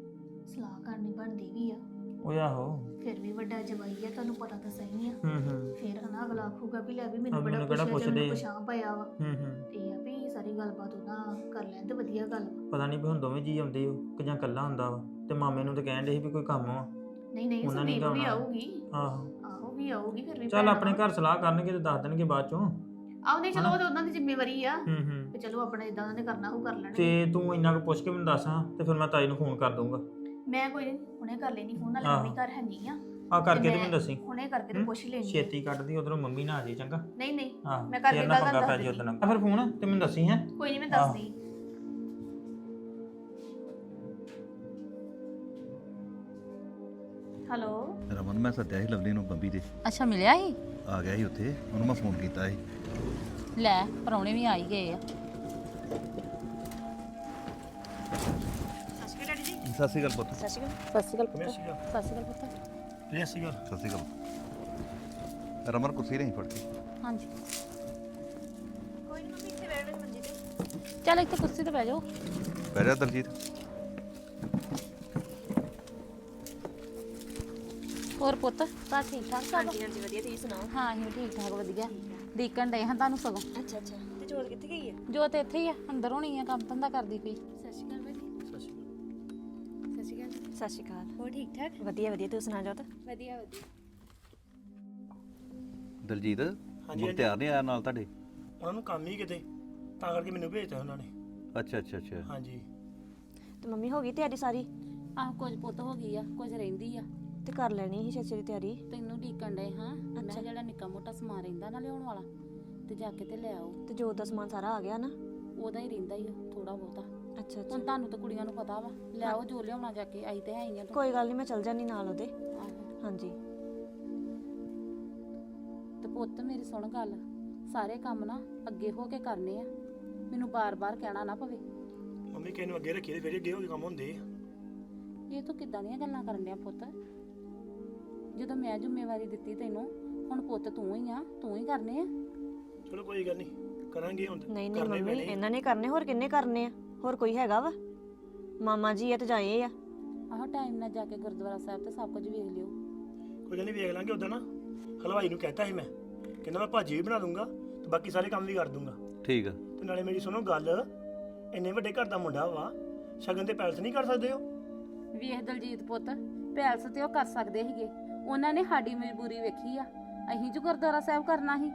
ਸਲਾਹ ਕਰਨੀ ਬਣਦੀ ਵੀ ਆ। ਉਹ ਆਹੋ। ਫਿਰ ਵੀ ਵੱਡਾ ਜਵਾਈ ਆ ਤੁਹਾਨੂੰ ਪਤਾ ਤਾਂ ਸਹੀ ਆ। ਹੂੰ ਹੂੰ। ਫਿਰ ਹਨਾ ਅਗਲਾ ਆਖੂਗਾ ਵੀ ਲੈ ਵੀ ਹਾਂ, ਮੈਨੂੰ ਬੜਾ ਪੁੱਛਿਆ ਪੁੱਛਦੇ ਆ। ਪਛਾਣ ਪਾਇਆ ਵਾ। ਹੂੰ ਹੂੰ। ਤੇ ਇਹ ਆ ਵੀ ਸਾਰੀ ਗੱਲਬਾਤ ਉਹਨਾਂ ਕਰ ਲੈਣ ਤੇ ਵਧੀਆ ਗੱਲ ਵਾ। ਪਤਾ ਨਹੀਂ ਵੀ ਹੁਣ ਦੋਵੇਂ ਜੀ ਆਉਂਦੇ ਹੋ ਕਿ ਜਾਂ ਇਕੱਲਾ ਹੁੰਦਾ ਵਾ। ਤੇ ਮਾਮੇ ਨੂੰ ਤਾਂ ਕਹਿਣ ਡੇ ਸੀ ਵੀ ਕੋਈ ਕੰਮ ਵਾ। ਨਹੀਂ ਨਹੀਂ ਉਹਨਾਂ ਨੇ ਸੰਦੀਪ ਵੀ ਗਾਉਣਾ। ਆਊਗੀ। ਆਹੋ। ਆਊਗੀ ਵੀ ਆਊਗੀ ਫਿਰ ਵੀ ਚੱਲ ਭੈਣ ਆਪਣੇ। ਘਰ ਸਲਾਹ ਕਰਨਗੇ ਤੇ ਦੱਸ ਦੇਣਗੇ ਬਾਅਦ ਚੋਂ। ਆਓ ਨਹੀਂ ਚਲੋ ਉਹ ਤਾਂ ਉਹਨਾਂ ਦੀ ਜ਼ਿੰਮੇਵਾਰੀ ਆ। ਹੂੰ ਹੂੰ। ਤੇ ਚਲੋ ਆਪਣਾ ਇਦਾਂ ਉਹਨਾਂ ਨੇ ਕਰਨਾ ਉਹ ਕਰ ਲੈਣਗੇ। ਤੇ ਤੂੰ ਇੰਨਾ ਕੁ ਪੁੱਛ ਕੇ ਮੈਨੂੰ ਦੱਸ ਹਾਂ ਤੇ ਫਿਰ ਮੈਂ ਤਾਈ ਨੂੰ ਫੋਨ ਕਰ ਦੂੰਗਾ ਮੈਂ ਕੋਈ ਨੀ, ਹੁਣੇ ਕਰ ਲੈਣੀ ਫੋਨ ਨਾਲ। ਮੰਮੀ ਘਰ ਹੈ ਨਹੀਂ ਆ ਆ ਕਰਕੇ ਤੇ ਮੈਂ ਮੈਨੂੰ ਦੱਸੀ। ਹੁਣੇ ਕਰਕੇ ਤੇ ਹੂੰ? ਪੁੱਛ ਹੀ ਲੈਣੀ ਆ। ਛੇਤੀ ਕੱਢਦੀ ਉਧਰੋਂ ਮੰਮੀ ਨਾ ਆ ਜੇ ਚੰਗਾ? ਨਹੀਂ ਨਹੀਂ ਹਾਂ ਮੈਂ ਕਰਕੇ ਗੱਲ ਪੰਗਾ ਦੱਸ ਪੈ ਜੇ ਦਿੰਦੀ। ਉਦੋਂ ਫਿਰ ਫੋਨ ਤੇ ਮੈਨੂੰ ਦੱਸੀ ਹੈ? ਕੋਈ ਨਹੀਂ ਮੈਂ ਆਹੋ। ਦੱਸਦੀ ਹੈਲੋ? ਰਮਨ ਮੈਂ ਸੱਦਿਆ ਸੀ ਲਵਲੀ ਨੂੰ ਬੰਬੀ ਦੇ ਅੱਛਾ ਮਿਲਿਆ ਸੀ? ਆ ਗਿਆ ਸੀ ਉੱਥੇ ਉਹਨੂੰ ਮੈਂ ਫੋਨ ਕੀਤਾ ਸੀ। ਲੈ ਪਰੌਣੇ ਵੀ ਆ ਹੀ ਗਏ ਆ। ਸਤਿ ਸ਼੍ਰੀ ਅਕਾਲ ਪੁੱਤ। ਸਤਿ ਸ਼੍ਰੀ ਅਕਾਲ। ਪੁੱਤ। ਸਤਿ ਸ਼੍ਰੀ ਅਕਾਲ। ਪੁੱਤ। ਲੈ ਸੀ ਗੱਲ ਸਤਿ ਸ਼੍ਰੀ ਅਕਾਲ। ਰਮਨ ਕੁਰਸੀ ਨਹੀਂ ਫੜ ਕੇ ਹਾਂਜੀ ਚੱਲ ਇੱਥੇ ਕੁਰਸੀ ਤੇ ਬਹਿ ਜਾਓ। ਬਹਿ ਜਾ ਦਲਜੀਤ। ਹੋਰ ਪੁੱਤ ਤਾਂ ਠੀਕ ਠਾਕ ਸਭ? ਹਾਂਜੀ ਹਾਂਜੀ ਵਧੀਆ ਤੁਸੀਂ ਸੁਣਾਓ? ਹਾਂ ਅਸੀਂ ਵੀ ਠੀਕ ਠਾਕ ਵਧੀਆ। ਦੇਖਣ ਡਏ ਹਾਂ ਤੁਹਾਨੂੰ ਸਗੋਂ। ਅੱਛਾ ਅੱਛਾ। ਤੇ ਜੋਤ ਕਿੱਥੇ ਗਈ ਹੈ ਜੋ ਤੇ ਇੱਥੇ ਹੀ ਆ ਅੰਦਰ ਹੋਣੀ ਆ ਕੰਮ ਧੰਦਾ ਕਰਦੀ ਪਈ। ਸਤਿ ਸ਼੍ਰੀ ਅਕਾਲ। ਹੋਰ ਠੀਕ ਠਾਕ? ਵਧੀਆ ਵਧੀਆ। ਤੂੰ ਸੁਣਾ ਜੋਤ? ਵਧੀਆ ਵਧੀਆ। ਦਲਜੀਤ ਹਾਂਜੀ। ਮੁਖਤਿਆਰ ਨਹੀਂ ਆਇਆ ਨਾਲ ਤੁਹਾਡੇ? ਉਹਨਾਂ ਨੂੰ ਕੰਮ ਹੀ ਕਿਤੇ। ਤਾਂ ਕਰਕੇ ਮੈਨੂੰ ਭੇਜਤਾ ਉਹਨਾਂ ਨੇ। ਅੱਛਾ ਅੱਛਾ ਅੱਛਾ। ਹਾਂਜੀ। ਤੇ ਮੰਮੀ ਹੋ ਗਈ ਤਿਆਰੀ ਸਾਰੀ? ਆਹ ਕੁਝ ਪੁੱਤ ਹੋ ਗਈ ਆ ਕੁਝ ਰਹਿੰਦੀ ਆ। ਤੇ ਕਰ ਲੈਣੀ ਸੀ ਚਾਚੇ ਦੀ ਤਿਆਰੀ? ਤੈਨੂੰ ਢੀਕਣ ਡਏ ਹਾਂ। ਮੈਂ। ਕਿਹਾ ਜਿਹੜਾ ਨਿੱਕਾ ਮੋਟਾ ਸਮਾਨ ਰਹਿੰਦਾ ਨਾ ਲਿਆਉਣ ਵਾਲਾ ਤੇ ਜਾ ਕੇ ਤੇ ਲੈ ਆਓ। ਤੇ ਜੋਤ ਦਾ ਸਮਾਨ ਸਾਰਾ ਆ ਗਿਆ ਨਾ? ਉਹਦਾ ਹੀ ਰਹਿੰਦਾ ਹੀ ਥੋੜਾ ਬਹੁਤਾ। ਅੱਛਾ ਹੁਣ ਤੁਹਾਨੂੰ ਤਾਂ ਕੁੜੀਆਂ ਨੂੰ ਪਤਾ ਵਾ। ਲੈ ਆਓ ਜੋ ਲਿਆਉਣਾ ਜਾ ਕੇ ਆਈ ਤੇ ਹੈ ਹੀ ਆ ਤੂੰ। ਕੋਈ ਗੱਲ ਨਹੀਂ ਮੈਂ ਚੱਲ ਜਾਨੀ ਨਾਲ ਉਹਦੇ। ਆਹੋ। ਹਾਂਜੀ। ਤੇ ਪੁੱਤ ਮੇਰੀ ਸੁਣ ਗੱਲ। ਸਾਰੇ ਕੰਮ ਨਾ ਅੱਗੇ ਹੋ ਕੇ ਕਰਨੇ ਆ। ਮੈਨੂੰ ਬਾਰ-ਬਾਰ ਕਹਿਣਾ ਨਾ ਪਵੇ। ਮੰਮੀ ਕਿਸੇ ਨੂੰ ਅੱਗੇ ਰੱਖੀ ਤੇ ਫਿਰ ਅੱਗੇ ਹੋ ਕੇ ਕੰਮ ਹੁੰਦੇ ਆ। ਇਹ ਤੂੰ ਕਿੱਦਾਂ ਦੀਆਂ ਗੱਲਾਂ ਕਰਨ ਡਿਆ ਪੁੱਤ? ਜਦੋਂ ਮੈਂ ਜ਼ਿੰਮੇਵਾਰੀ ਦਿੱਤੀ ਤੈਨੂੰ ਹੁਣ ਪੁੱਤ ਤੂੰ ਹੀ ਆ ਤੂੰ ਹੀ ਕਰਨੇ ਆ। ਚਲੋ ਕੋਈ ਗੱਲ ਨਹੀਂ ਕਰਾਂਗੇ ਹੁਣ। ਨਹੀਂ ਨਹੀਂ ਕਰਨੇ ਮੰਮੀ ਪੈਣੇ। ਇਹਨਾਂ ਨੇ ਕਰਨੇ ਹੋਰ ਕਿੰਨੇ ਕਰਨੇ ਆ? ਹੋਰ ਕੋਈ ਹੈਗਾ ਵਾ? ਮਾਮਾ ਜੀ ਆ ਤੇ ਜਾਏ ਆ। ਆਹੋ ਟਾਈਮ ਨਾਲ ਜਾ ਕੇ ਗੁਰਦੁਆਰਾ ਸਾਹਿਬ ਤੇ ਸਭ ਕੁਝ ਵੇਖ ਲਿਓ। ਕੋਈ ਨਹੀਂ ਵੇਖ ਲਾਂਗੇ ਉਦਾਂ ਨਾ। ਹਲਵਾਈ ਨੂੰ ਕਹਿਤਾ ਸੀ ਮੈਂ। ਕਹਿੰਦਾ ਮੈਂ ਭਾਜੀ ਵੀ ਬਣਾ ਦੂੰਗਾ ਤੇ ਬਾਕੀ ਸਾਰੇ ਕੰਮ ਵੀ ਕਰ ਦੂੰਗਾ ਠੀਕ ਆ। ਤੇ ਨਾਲੇ ਮੇਰੀ ਸੁਣੋ ਗੱਲ ਇੰਨੇ ਵੱਡੇ ਘਰ ਦਾ ਮੁੰਡਾ ਵਾ ਸ਼ਗਨ ਤੇ ਪੈਲਸ ਨਹੀਂ ਕਰ ਸਕਦੇ ਹੋ ਵੇਖ ਦਲਜੀਤ ਪੁੱਤ ਪੈਲਸ ਤੇ ਉਹ ਕਰ ਸਕਦੇ ਸੀਗੇ। ਉਹਨਾਂ ਨੇ ਸਾਡੀ ਮਜਬੂਰੀ ਵੇਖੀ ਆ। ਅਸੀਂ ਜੋ ਗੁਰਦੁਆਰਾ ਸਾਹਿਬ ਕਰਨਾ ਸੀ।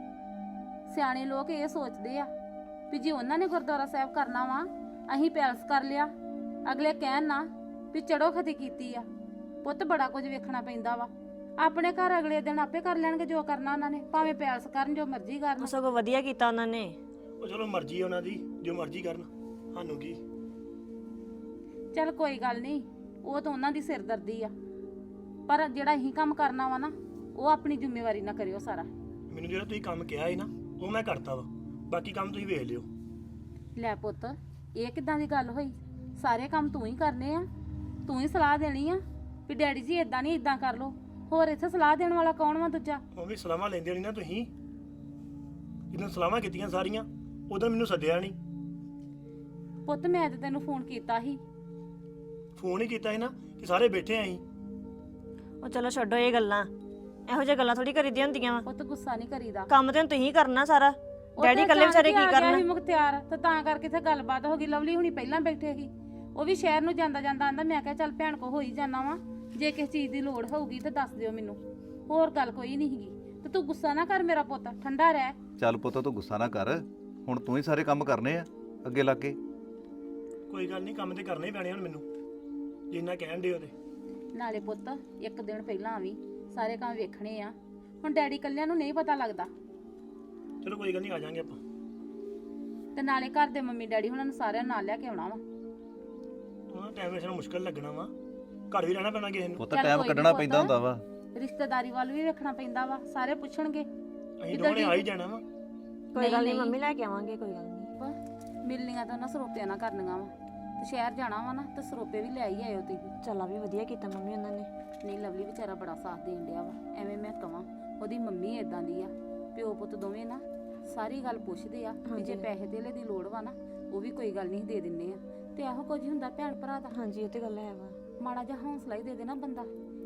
ਸਿਆਣੇ ਲੋਕ ਇਹ ਸੋਚਦੇ ਆ ਵੀ ਜੇ ਉਹਨਾਂ ਨੇ ਗੁਰਦੁਆਰਾ ਸਾਹਿਬ ਕਰਨਾ ਵਾ ਅਸੀਂ ਪੈਲਸ ਕਰ ਲਿਆ। ਅਗਲੇ ਕਹਿਣ ਨਾ ਵੀ ਚੜੋ ਖਤੀ ਕੀਤੀ ਆ। ਪੁੱਤ ਬੜਾ ਕੁਝ ਵੇਖਣਾ ਪੈਂਦਾ ਵਾ। ਆਪਣੇ ਘਰ ਅਗਲੇ ਦਿਨ ਆਪੇ ਕਰ ਲੈਣਗੇ ਜੋ ਕਰਨਾ ਉਹਨਾਂ ਨੇ ਭਾਵੇਂ ਪੈਲਸ ਕਰਨ ਜੋ ਮਰਜ਼ੀ ਕਰਨ। ਉਹ ਸਗੋਂ ਵਧੀਆ ਕੀਤਾ ਉਹਨਾਂ ਨੇ। ਉਹ ਚਲੋ ਮਰਜ਼ੀ ਉਹਨਾਂ ਦੀ ਜੋ ਮਰਜ਼ੀ ਕਰਨ। ਸਾਨੂੰ ਕੀ? ਚੱਲ ਕੋਈ ਗੱਲ ਨਹੀਂ ਉਹ ਤਾਂ ਉਹਨਾਂ ਦੀ ਸਿਰਦਰਦੀ ਆ। ਪਰ ਜਿਹੜਾ ਅਸੀਂ ਕੰਮ ਕਰਨਾ ਵਾ ਨਾ ਉਹ ਆਪਣੀ ਜ਼ਿੰਮੇਵਾਰੀ ਨਾਲ ਕਰਿਓ ਸਾਰਾ। ਮੈਨੂੰ ਜਿਹੜਾ ਤੁਸੀਂ ਕੰਮ ਕਿਹਾ ਸੀ ਨਾ ਉਹ ਮੈਂ ਕਰਤਾ ਵਾ। ਬਾਕੀ ਕੰਮ ਤੁਸੀਂ ਵੇਖ ਲਿਓ। ਲੈ ਪੁੱਤ ਇਹ ਕਿਦਾਂ ਦੀ ਗੱਲ ਹੋਈ? ਸਾਰੇ ਕੰਮ ਤੂੰ ਹੀ ਕਰਨੇ ਆ। ਤੂੰ ਹੀ ਸਲਾਹ ਦੇਣੀ ਆ ਵੀ ਡੈਡੀ ਜੀ ਇਦਾਂ ਨਹੀਂ ਇਦਾਂ ਕਰ ਲੋ ਹੋਰ ਇੱਥੇ ਸਲਾਹ ਦੇਣ ਵਾਲਾ ਕੌਣ ਵਾ ਦੂਜਾ? ਮੰਮੀ ਸਲਾਮਾਂ ਲੈਂਦੇ ਨਹੀਂ ਨਾ ਤੁਸੀਂ। ਜਦੋਂ ਸਲਾਮਾਂ ਕੀਤੀਆਂ ਸਾਰੀਆਂ ਉਦੋਂ ਮੈਨੂੰ ਸੱਦਿਆ ਨਹੀਂ ਪੁੱਤ ਮੈਂ ਤੇ ਤੈਨੂੰ ਫੋਨ ਕੀਤਾ ਸੀ। ਫੋਨ ਹੀ ਕੀਤਾ ਸੀ ਨਾ ਕਿ ਸਾਰੇ ਬੈਠੇ ਆਂ ਅਸੀਂ। ਉਹ ਚਲੋ ਛੱਡੋ ਇਹ ਗੱਲਾਂ। ਇਹੋ ਜਿਹੀਆਂ ਗੱਲਾਂ ਥੋੜੀ ਕਰੀਦੀਆਂ ਹੁੰਦੀਆਂ ਵਾ। ਪੁੱਤ ਗੁੱਸਾ ਨਹੀਂ ਕਰੀਦਾ। ਕੰਮ ਤੇ ਹੁਣ ਤੁਸੀਂ ਕਰਨਾ ਸਾਰਾ। ਡੈਡੀ ਤਾਂ ਇਕੱਲੇ ਵਿਚਾਰੇ ਕੀ ਕਰਨ ਮੁਖਤਿਆਰ ਤੇ ਤਾਂ ਕਰਕੇ ਇੱਥੇ ਗੱਲਬਾਤ ਹੋ ਗਈ। ਲਵਲੀ ਹੁਣੀ ਪਹਿਲਾਂ ਬੈਠੇ ਸੀ। ਉਹ ਵੀ ਸ਼ਹਿਰ ਨੂੰ ਜਾਂਦਾ ਜਾਂਦਾ ਆਂਦਾ ਮੈਂ ਕਿਹਾ ਚੱਲ ਭੈਣ ਕੋ ਹੋਈ ਜਾਣਾ ਵਾ। ਜੇ ਕਿਸੇ ਚੀਜ਼ ਦੀ ਲੋੜ ਹੋਊਗੀ ਤਾਂ ਦੱਸ ਦਿਓ ਮੈਨੂੰ। ਹੋਰ ਗੱਲ ਕੋਈ ਨਹੀਂ ਹੈਗੀ ਤੇ ਤੂੰ ਗੁੱਸਾ ਨਾ ਕਰ ਮੇਰਾ ਪੁੱਤ ਠੰਡਾ ਰਹਿ। ਚੱਲ ਪੁੱਤ ਤੂੰ ਗੁੱਸਾ ਨਾ ਕਰ। ਹੁਣ ਤੂੰ ਹੀ ਸਾਰੇ ਕੰਮ ਕਰਨੇ ਆ ਅੱਗੇ ਲੱਗ ਕੇ। ਕੋਈ ਗੱਲ ਨਹੀਂ ਕੰਮ ਤੇ ਕਰਨੇ ਹੀ ਪੈਣੇ ਹੁਣ ਮੈਨੂੰ। ਜਿੰਨਾ ਕਹਿਣ ਦੇ ਉਹਦੇ। ਨਾਲੇ ਪੁੱਤ ਇੱਕ ਦਿਨ ਪਹਿਲਾਂ ਵੀ ਸਾਰੇ ਕੰਮ ਵੇਖਣੇ ਆ। ਹੁਣ ਡੈਡੀ ਕੱਲਿਆਂ ਨੂੰ ਨਹੀਂ ਪਤਾ ਲੱਗਦਾ। ਚਲੋ ਕੋਈ ਗੱਲ ਨਹੀਂ ਆ ਜਾਾਂਗੇ ਆਪਾਂ। ਤੇ ਨਾਲੇ ਘਰ ਦੇ ਮੰਮੀ ਡੈਡੀ ਹੁਣਾਂ ਨੂੰ ਸਾਰਿਆਂ ਨੂੰ ਨਾਲ ਲੈ ਕੇ ਆਉਣਾ ਵਾ। ਉਹਨਾਂ ਟਾਈਮ ਵਿੱਚ ਮੁਸ਼ਕਲ ਲੱਗਣਾ ਵਾ। ਘਰ ਵੀ ਰਹਿਣਾ ਪੈਣਾ ਕਿਸੇ ਨੂੰ। ਪੁੱਤ ਚੱਲ ਟਾਈਮ ਕੋਈ ਨੀ ਕੱਢਣਾ ਪੁੱਤ। ਪੈਂਦਾ ਹੁੰਦਾ ਵਾ। ਰਿਸ਼ਤੇਦਾਰੀ ਵੱਲ ਵੀ ਵੇਖਣਾ ਪੈਂਦਾ ਵਾ ਸਾਰੇ ਪੁੱਛਣਗੇ। ਅਸੀਂ ਦੋਵੇਂ ਨੇ ਆ ਹੀ ਜਾਣਾ ਵਾ। ਕੋਈ ਗੱਲ ਨਹੀਂ। ਮੰਮੀ ਲੈ ਕੇ ਆਵਾਂਗੇ ਕੋਈ ਗੱਲ ਨਹੀਂ ਵਾ, ਮਿਲਣੀਆਂ ਤਾਂ ਨਾ ਸਰੋਪਿਆਂ ਨਾਲ ਕਰਨੀਆਂ ਵਾ। ਤੇ ਸ਼ਹਿਰ ਜਾਣਾ ਵਾ ਨਾ ਤੇ ਸਰੋਪੇ ਵੀ ਲੈ ਹੀ ਆਇਓ ਤੁਸੀਂ। ਚੱਲ ਆ ਵੀ ਵਧੀਆ ਕੀਤਾ ਮੰਮੀ ਉਹਨਾਂ ਨੇ। ਨਹੀਂ ਲਵਲੀ ਵਿਚਾਰਾ ਬੜਾ ਸਾਥ ਦੇਣ ਡਿਆ ਵਾ ਐਵੇਂ ਮੈਂ ਕਵਾਂ ਉਹਦੀ ਮੰਮੀ ਇਦਾਂ ਦੀ ਆ ਪਿਓ ਪੁੱਤ ਦੋਵੇਂ ਨਾ। ਸਾਰੀ ਗੱਲ ਪੁੱਛਦੇ ਆ ਵੀ ਜੇ। ਪੈਸੇ ਧੇਲੇ ਦੀ ਲੋੜ ਵਾ ਨਾ ਉਹ ਵੀ ਕੋਈ ਗੱਲ ਨਹੀਂ ਦੇ ਦਿੰਨੇ ਆ। ਤੇ ਇਹੋ ਕੁਝ ਹੀ ਹੁੰਦਾ ਭੈਣ ਭਰਾ ਦਾ। ਹਾਂਜੀ ਇਹ ਤੇ ਗੱਲ ਹੈ ਵਾ। ਮਾੜਾ ਜਿਹਾ ਹੌਸਲਾ ਹੀ ਦੇ ਦੇ ਨਾ ਬੰਦਾ।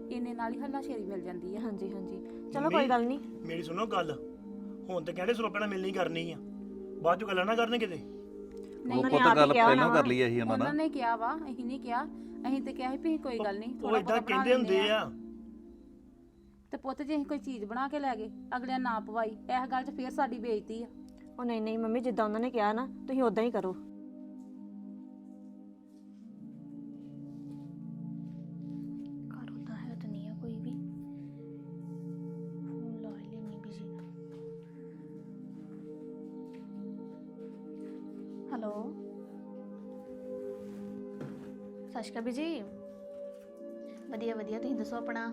ਇੰਨੇ ਨਾਲ ਹੀ ਹੱਲਾ ਸ਼ੇਰੀ ਮਿਲ ਜਾਂਦੀ ਆ। ਹਾਂਜੀ ਹਾਂਜੀ। ਚਲੋ ਕੋਈ ਗੱਲ ਨਹੀਂ। ਮੇਰੀ ਸੁਣੋ ਗੱਲ। ਹੁਣ ਤੇ ਕਹਿੰਦੇ ਸਰੋਪੇ ਨਾਲ ਮਿਲਣੀ ਕਰਨੀ ਆ। ਬਾਅਦ ਚ ਗੱਲਾਂ ਨਾ ਕਰਨ ਕਿਤੇ। ਉਹ ਪੁੱਤ ਗੱਲ ਪਹਿਲਾਂ ਕਰ ਲਈ ਅਸੀਂ ਉਹਨਾਂ ਉਹਨਾਂ ਨਾਲ ਨੇ ਕਿਹਾ ਵਾ ਅਸੀਂ ਨਹੀਂ ਕਿਹਾ। ਅਸੀਂ ਤੇ ਕਿਹਾ ਸੀ ਵੀ ਕੋਈ ਗੱਲ ਨਹੀਂ ਉਹ ਥੋੜਾ ਇਦਾਂ ਕਹਿੰਦੇ ਹੁੰਦੇ ਆ। ਤੇ ਪੁੱਤ ਜੇ ਅਸੀਂ ਕੋਈ ਚੀਜ਼ ਬਣਾ ਕੇ ਲੈ ਗਏ ਅਗਲਿਆਂ ਨਾ ਪਵਾਈ ਇਸ ਗੱਲ 'ਚ ਫੇਰ ਸਾਡੀ ਬੇਇੱਜ਼ਤੀ ਆ। ਉਹ ਨਹੀਂ ਨਹੀਂ ਮੰਮੀ ਜਿੱਦਾਂ ਉਹਨਾਂ ਨੇ ਕਿਹਾ ਨਾ ਤੁਸੀਂ ਉਦਾਂ ਹੀ ਕਰੋ। ਘਰ ਉਦਾਂ ਹੈ ਤਾਂ ਨਹੀਂ ਆ ਕੋਈ ਵੀ। ਫੋਨ ਲਾ ਹੀ ਲੈਣੀ ਬਿਜ਼ੀ ਹੈਲੋ? ਸਤਿ ਸ਼੍ਰੀ ਅਕਾਲ ਬੀਜੀ। ਵਧੀਆ ਵਧੀਆ ਤੁਸੀਂ ਦੱਸੋ ਆਪਣਾ?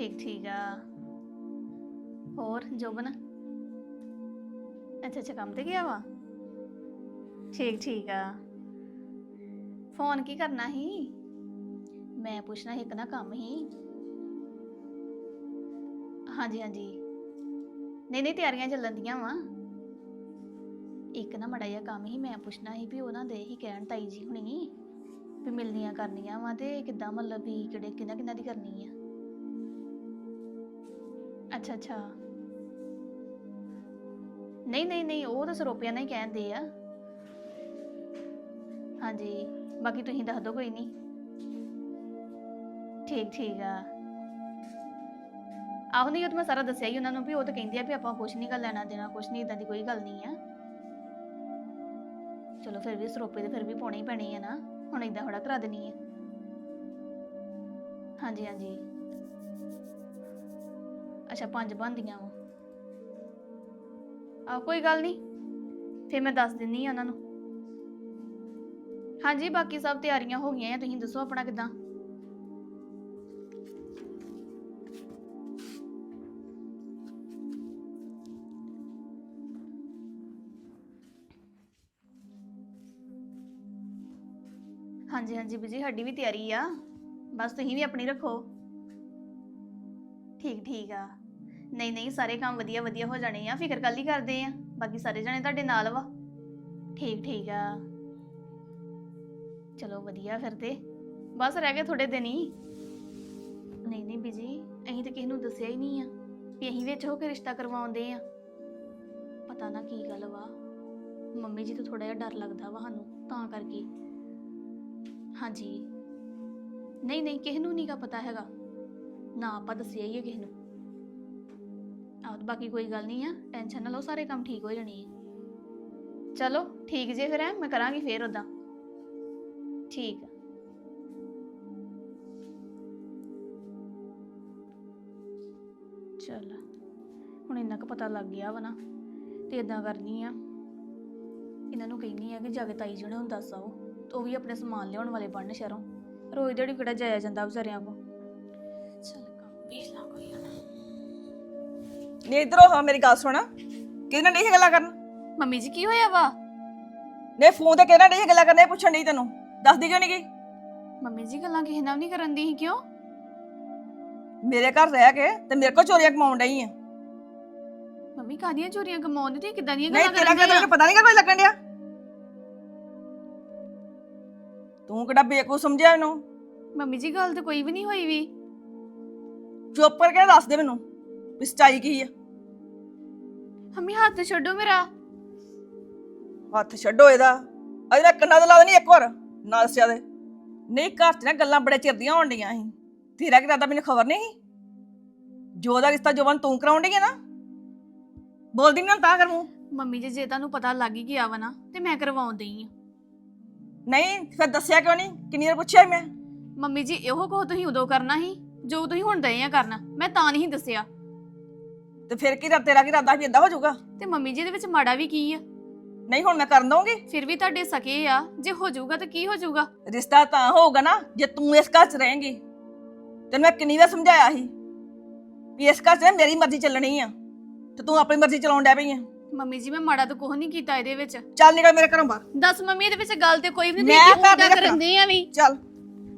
ਠੀਕ ਠੀਕ ਆ। ਹੋਰ, ਜੋਬਨ? ਅੱਛਾ ਅੱਛਾ, ਕੰਮ ਤੇ ਗਿਆ ਵਾ? ਠੀਕ ਠੀਕ ਆ। ਫੋਨ ਕੀ ਕਰਨਾ ਸੀ? ਮੈਂ ਪੁੱਛਣਾ ਸੀ, ਇੱਕ ਨਾ ਕੰਮ ਹੀ ਹਾਂਜੀ ਹਾਂਜੀ। ਨਹੀਂ ਨਹੀਂ, ਤਿਆਰੀਆਂ ਚੱਲਣ ਦੀਆਂ ਵਾ। ਇੱਕ ਨਾ ਮੜਾ ਜਿਹਾ ਕੰਮ ਹੀ ਮੈਂ ਪੁੱਛਣਾ ਸੀ ਵੀ ਉਹਨਾਂ ਦੇ ਹੀ ਕਹਿਣ ਤਾਈ ਜੀ ਹੁਣੀ ਵੀ ਮਿਲਣੀਆਂ ਕਰਨੀਆਂ ਵਾ ਤੇ ਕਿੱਦਾਂ ਮਤਲਬ ਵੀ ਕਿਹੜੇ ਕਿਹਨਾਂ ਕਿਹਨਾਂ ਦੀ ਕਰਨੀ ਆ। ਅੱਛਾ ਅੱਛਾ। ਨਹੀਂ ਨਹੀਂ ਨਹੀਂ, ਉਹ ਤਾਂ ਸਰੋਪਿਆਂ ਨਾਲ ਹੀ ਕਹਿੰਦੇ ਆ। ਹਾਂਜੀ, ਬਾਕੀ ਤੁਸੀਂ ਦੱਸ ਦਿਓ, ਕੋਈ ਨਹੀਂ। ਠੀਕ ਠੀਕ ਆ। ਆਹੋ, ਨਹੀਂ, ਉਹ ਤਾਂ ਮੈਂ ਸਾਰਾ ਦੱਸਿਆ ਹੀ ਉਹਨਾਂ ਨੂੰ ਵੀ ਉਹ ਤਾਂ ਕਹਿੰਦੇ ਆ ਵੀ ਆਪਾਂ ਕੁਛ ਨਹੀਂ ਕਰ ਲੈਣਾ ਦੇਣਾ, ਕੁਛ ਨਹੀਂ ਇਦਾਂ ਦੀ ਕੋਈ ਗੱਲ ਨਹੀਂ ਆ। ਚਲੋ, ਫਿਰ ਵੀ ਸਰੋਪੇ ਤੇ ਫਿਰ ਵੀ ਪਾਉਣੇ ਹੀ ਪੈਣੇ ਆ ਨਾ। ਹੁਣ ਇਦਾਂ ਥੋੜਾ ਕਰਾ ਦੇਣੀ ਆ। ਹਾਂਜੀ ਹਾਂਜੀ। ਅੱਛਾ, ਪੰਜ ਬਣਦੀਆਂ ਵਾ। ਆ ਕੋਈ ਗੱਲ ਨਹੀਂ ਫਿਰ ਮੈਂ ਦੱਸ ਦਿੰਨੀ ਆ ਉਹਨਾਂ ਨੂੰ। ਹਾਂਜੀ, ਬਾਕੀ ਸਭ ਤਿਆਰੀਆਂ ਹੋ ਗਈਆਂ ਆ, ਤੁਸੀਂ ਦੱਸੋ ਆਪਣਾ ਕਿਦਾਂ? ਹਾਂਜੀ ਹਾਂਜੀ ਬੀਜੀ ਸਾਡੀ ਵੀ ਤਿਆਰੀ ਆ। ਬਸ ਤੁਸੀਂ ਵੀ ਆਪਣੀ ਰੱਖੋ। ਠੀਕ ਠੀਕ ਆ। ਨਹੀਂ ਨਹੀਂ, ਸਾਰੇ ਕੰਮ ਵਧੀਆ ਵਧੀਆ ਹੋ ਜਾਣੇ ਆ, ਫਿਕਰ ਕੱਲ ਹੀ ਕਰਦੇ ਆ? ਬਾਕੀ ਸਾਰੇ ਜਣੇ ਤੁਹਾਡੇ ਨਾਲ ਵਾ। ਠੀਕ ਠੀਕ ਆ। ਚਲੋ ਵਧੀਆ ਫਿਰ ਤੇ। ਬਸ ਰਹਿ ਗਏ ਥੋੜੇ ਦਿਨ ਹੀ। ਨਹੀਂ ਨਹੀਂ ਬੀਜੀ, ਅਸੀਂ ਤਾਂ ਕਿਸੇ ਨੂੰ ਦੱਸਿਆ ਹੀ ਨਹੀਂ ਆ ਵੀ ਅਸੀਂ ਵਿੱਚ ਹੋ ਕੇ ਰਿਸ਼ਤਾ ਕਰਵਾਉਂਦੇ ਆ। ਪਤਾ ਨਾ ਕੀ ਗੱਲ ਵਾ। ਮੰਮੀ ਜੀ ਤੋਂ ਥੋੜਾ ਜਿਹਾ ਡਰ ਲੱਗਦਾ ਵਾ ਸਾਨੂੰ, ਤਾਂ ਕਰਕੇ। ਹਾਂਜੀ। ਨਹੀਂ ਨਹੀਂ, ਕਿਸੇ ਨੂੰ ਨਹੀਂ ਪਤਾ ਹੈਗਾ। ਨਾ ਆਪਾਂ ਦੱਸਿਆ ਹੀ ਹੈ ਕਿਸੇ ਨੂੰ। ਆਹ ਤੇ ਬਾਕੀ ਕੋਈ ਗੱਲ ਨਹੀਂ ਆ ਟੈਨਸ਼ਨ ਨਾ ਲਓ, ਸਾਰੇ ਕੰਮ ਠੀਕ ਹੋ ਜਾਣੇ ਆ। ਚਲੋ, ਠੀਕ ਜੇ ਫਿਰ ਐ ਮੈਂ ਕਰਾਂਗੀ ਫੇਰ ਉਦਾਂ ਠੀਕ ਆ। ਚੱਲ, ਹੁਣ ਇੰਨਾ ਕੁ ਪਤਾ ਲੱਗ ਗਿਆ ਵਾ ਨਾ, ਤੇ ਇਦਾਂ ਕਰਨੀ ਆ। ਇਹਨਾਂ ਨੂੰ ਕਹਿੰਨੀ ਆ ਕਿ ਜਾ ਕੇ ਤਾਈ ਜੀ ਨੂੰ ਦੱਸ ਆਓ, ਤੇ ਉਹ ਵੀ ਆਪਣੇ ਸਮਾਨ ਲਿਆਉਣ ਵਾਲੇ ਬਣਨ ਸ਼ਹਿਰੋਂ। ਰੋਜ਼ ਦਿਹਾੜੀ ਕਿਹੜਾ ਜਾਇਆ ਜਾਂਦਾ ਵਿਚਾਰਿਆਂ ਕੋ ਚੱਲ, ਕੰਮ ਵੇਖ ਲਾ ਕੋਈ ਹੁਣ ਨੇ ਇਧਰੋਂ ਹਾਂ ਮੇਰੀ ਗੱਲ ਸੁਣ। ਕਿਹਦੇ ਨਾਲ ਨਹੀਂ ਗੱਲਾਂ ਕਰਨ? ਮੰਮੀ ਜੀ ਕੀ ਹੋਇਆ ਵਾ? ਨੇ ਫੋਨ ਤੇ ਕਿਹਦੇ ਨਾਲ ਨਹੀਂ ਗੱਲਾਂ ਕਰਨੇ ਪੁੱਛਣ ਨਹੀਂ ਤੈਨੂੰ। ਦੱਸਦੀ ਕਿਉਂ ਨਹੀਂ ਗਈ? ਮੰਮੀ ਜੀ ਗੱਲਾਂ ਕਿਸੇ ਨਾਲ ਨਹੀਂ ਕਰਨ ਦੀ ਸੀ ਕਿਉਂ? ਮੇਰੇ ਘਰ ਰਹਿ ਕੇ ਤੇ ਮੇਰੇ ਕੋਲ ਚੋਰੀਆਂ ਕਮਾਉਣ ਡਈ ਆ। ਮੰਮੀ ਕਾਹਦੀਆਂ ਚੋਰੀਆਂ ਕਮਾਉਂਦੀ ਤੇ ਕਿਦਾਂ ਦੀਆਂ ਨਹੀਂ ਗੱਲਾਂ ਤੇਰਾ ਕਰਨ ਕਿਹਦਾ ਪਤਾ ਨਹੀਂ ਕਰ ਲੱਗਣ ਡਿਆ। ਤੂੰ ਕਿਹੜਾ ਬੇਕੂਫ ਸਮਝਿਆ ਇਹਨੂੰ? ਮੰਮੀ ਜੀ ਗੱਲ ਤੇ ਕੋਈ ਵੀ ਨਹੀਂ ਹੋਈ ਵੀ। ਚੁੱਪ ਕਰਕੇ ਦੱਸ ਦੇ ਮੈਨੂੰ। ਵੀ ਸੱਚਾਈ ਕੀ ਆ? ਮੰਮੀ ਹੱਥ ਛੱਡੋ ਮੇਰਾ। ਹੱਥ ਛੱਡੋ ਇਹਦਾ। ਅਜੇ ਨਾ ਕੰਨਾਂ ਤੇ ਲਾ ਦੇਣੀ ਇੱਕ ਵਾਰ ਨਾਲ ਸਿਆ ਦੇ। ਨਹੀਂ ਘਰ 'ਚ ਨਾ ਗੱਲਾਂ ਬੜੇ ਚਿਰ ਦੀਆਂ ਹੋਣ ਡੀਆਂ ਸੀ। ਤੇਰਾ ਕੀ ਦਾਦਾ ਮੈਨੂੰ ਖਬਰ ਨਹੀਂ ਸੀ? ਜੋ ਦਾ ਰਿਸ਼ਤਾ ਜੋਬਨ ਤੂੰ ਕਰਾਉਣ ਡਈ ਆ ਨਾ ਬੋਲਦੀ ਨਹੀਂ ਤਾਂ ਕਰ। ਮੂੰਹ ਮੰਮੀ ਜੀ ਜੇ ਤੁਹਾਨੂੰ ਪਤਾ ਲੱਗ ਹੀ ਗਿਆ ਵਾ ਨਾ ਤੇ ਮੈਂ ਕਰਵਾਉਂਦੀ ਆ। ਨਹੀਂ ਫਿਰ ਦੱਸਿਆ ਕਿਉਂ ਨਹੀਂ? ਕਿੰਨੀ ਵਾਰ ਪੁੱਛਿਆ ਸੀ ਮੈਂ? ਮੰਮੀ ਜੀ ਇਹੋ ਕੋ ਤੁਸੀਂ ਉਦੋਂ ਕਰਨਾ ਸੀ ਜੋ ਤੁਸੀਂ ਹੁਣ ਦਏ ਆ ਕਰਨਾ ਮੈਂ ਤਾਂ ਨਹੀਂ ਦੱਸਿਆ। ਤੇ ਫਿਰ ਕੀ ਰਾ ਤੇਰਾ ਕੀ ਰਾਦਾ ਵੀ ਏਦਾਂ ਹੋ ਜਾਊਗਾ? ਤੇ ਮੰਮੀ ਜੀ ਦੇ ਵਿੱਚ ਮਾੜਾ ਵੀ ਕੀ ਆ? ਨਹੀਂ ਹੁਣ ਮੈਂ ਕਰਨ ਦਊਂਗੀ। ਫਿਰ ਵੀ ਤੁਹਾਡੇ ਸਕੇ ਆ। ਜੇ ਹੋ ਜਾਊਗਾ ਤਾਂ ਕੀ ਹੋ ਜਾਊਗਾ? ਰਿਸ਼ਤਾ ਤਾਂ ਹੋਊਗਾ ਨਾ ਜੇ ਤੂੰ ਇਸ ਘਰ 'ਚ ਰਹੇਂਗੀ। ਤੈਨੂੰ ਮੈਂ ਕਿੰਨੀ ਵਾਰ ਸਮਝਾਇਆ ਸੀ ਵੀ ਇਸ ਘਰ 'ਚ ਨਾ ਮੇਰੀ ਮਰਜ਼ੀ ਚੱਲਣੀ ਆ ਤੇ ਤੂੰ ਆਪਣੀ ਮਰਜ਼ੀ ਚਲਾਉਣ ਡੈ ਪਈ ਆ। ਮੰਮੀ ਜੀ ਮੈਂ ਮਾੜਾ ਤਾਂ ਕੁਝ ਨਹੀਂ ਕੀਤਾ ਇਹਦੇ ਵਿੱਚ। ਚੱਲ ਨਿਕਲ ਮੇਰੇ ਘਰੋਂ ਬਾਹਰ। ਦੱਸ ਮੰਮੀ ਇਹਦੇ ਵਿੱਚ ਗੱਲ ਤੇ ਕੋਈ ਵੀ ਮੈਂ ਨਹੀਂ ਕਿ ਘਰ ਹੁੰਦਾ ਦੇ ਕਰਨ ਦੇ ਆ ਵੀ? ਚੱਲ।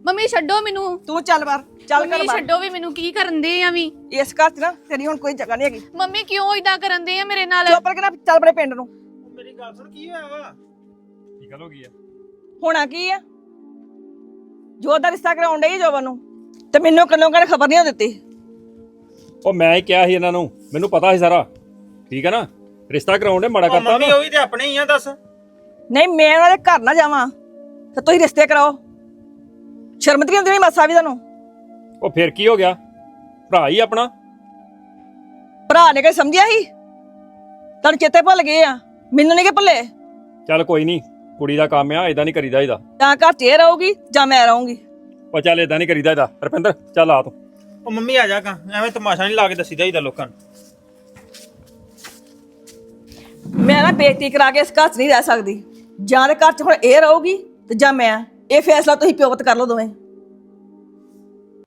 ਮੰਮੀ ਛੱਡੋ ਮੈਨੂੰ। ਤੂੰ ਚੱਲ ਬਾਹਰ ਚੱਲ ਕਰ ਮੰਮੀ ਬਾਹਰ। ਛੱਡੋ ਵੀ ਮੈਨੂੰ ਕੀ ਕਰਨ ਦੇ ਆ ਵੀ? ਇਸ ਘਰ 'ਚ ਨਾ ਤੇਰੀ ਹੁਣ ਕੋਈ ਜਗ੍ਹਾ ਨਹੀਂ ਹੈਗੀ। ਮੰਮੀ ਕਿਉਂ ਇਦਾਂ ਕਰਨ ਦੇ ਆ ਮੇਰੇ ਨਾਲ? ਚੁੱਪ ਕਰਕੇ ਨਾ ਚੱਲ ਆਪਣੇ ਪਿੰਡ ਨੂੰ। ਮੇਰੀ ਗੱਲ ਸੁਣ ਕੀ ਹੋਇਆ ਵਾ? ਕੀ ਗੱਲ ਹੋ ਗਈ ਆ? ਹੋਣਾ ਕੀ ਆ? ਜੋ ਦਾ ਰਿਸ਼ਤਾ ਕਰਾਉਣ ਡਈ ਜੋਬਨ ਨੂੰ ਤੇ ਮੈਨੂੰ ਕੰਨੋਂ ਕੰਨ ਖਬਰ ਨਹੀਂ ਦਿੱਤੀ। ਉਹ ਮੈਂ ਹੀ ਕਿਹਾ ਸੀ ਇਹਨਾਂ ਨੂੰ ਮੈਨੂੰ ਪਤਾ ਸੀ ਸਾਰਾ। ਠੀਕ ਹੈ ਨਾ? ਰਿਸ਼ਤਾ ਕਰਾਉਣ ਦੇ ਮਾੜਾ ਕਰਤਾ ਮੰਮੀ ਨਾ ਉਹ ਵੀ ਤੇ ਆਪਣੇ ਹੀ ਆ ਦੱਸ। ਨਹੀਂ ਮੈਂ ਉਹਨਾਂ ਦੇ ਘਰ ਨਾ ਜਾਵਾਂ ਤੇ ਤੁਸੀਂ ਰਿਸ਼ਤੇ ਕਰਾਓ। ਸ਼ਰਮ ਤੇ ਨਹੀਂ ਆਉਂਦੀ ਮਾਸਾ ਵੀ ਤੁਹਾਨੂੰ? ਉਹ ਫਿਰ ਕੀ ਹੋ ਗਿਆ? ਭਰਾ ਹੀ ਆਪਣਾ। ਭਰਾ ਨੇ ਕਿ ਸਮਝਿਆ ਸੀ? ਤਨ ਚੇਤੇ ਭੁੱਲ ਗਏ ਆ? ਮੈਨੂੰ ਨਹੀਂ ਕਿ ਭੁੱਲੇ? ਚੱਲ ਕੋਈ ਨਹੀਂ ਕੁੜੀ ਦਾ ਕੰਮ ਆ ਇਦਾਂ ਨਹੀਂ ਕਰੀਦਾ ਇਹਦਾ। ਤਾਂ ਘਰ 'ਚ ਇਹ ਰਹੂਗੀ ਜਾਂ ਮੈਂ ਰਹੂੰਗੀ? ਉਹ ਚੱਲ ਇਦਾਂ ਨਹੀਂ ਕਰੀਦਾ ਇਹਦਾ। ਰਪਿੰਦਰ ਚੱਲ ਆ ਤੂੰ। ਉਹ ਮੰਮੀ ਆ ਜਾ ਕਾ। ਐਵੇਂ ਤਮਾਸ਼ਾ ਨਹੀਂ ਲਾ ਕੇ ਦੱਸੀਦਾ ਇਹਦਾ ਲੋਕਾਂ ਨੂੰ। ਮੈਂ ਨਾ ਬੇਇੱਜ਼ਤੀ ਕਰਾ ਕੇ ਇਸ ਘਰ 'ਚ ਨਹੀਂ ਰਹਿ ਸਕਦੀ। ਜਾਂ ਤੇ ਘਰ 'ਚ ਹੁਣ ਇਹ ਰਹੂਗੀ ਤੇ ਜਾਂ ਮੈਂ। ਇਹ ਫੈਸਲਾ ਤੁਸੀਂ ਪਿਓਤ ਕਰ ਲਓ ਦੋਵੇਂ।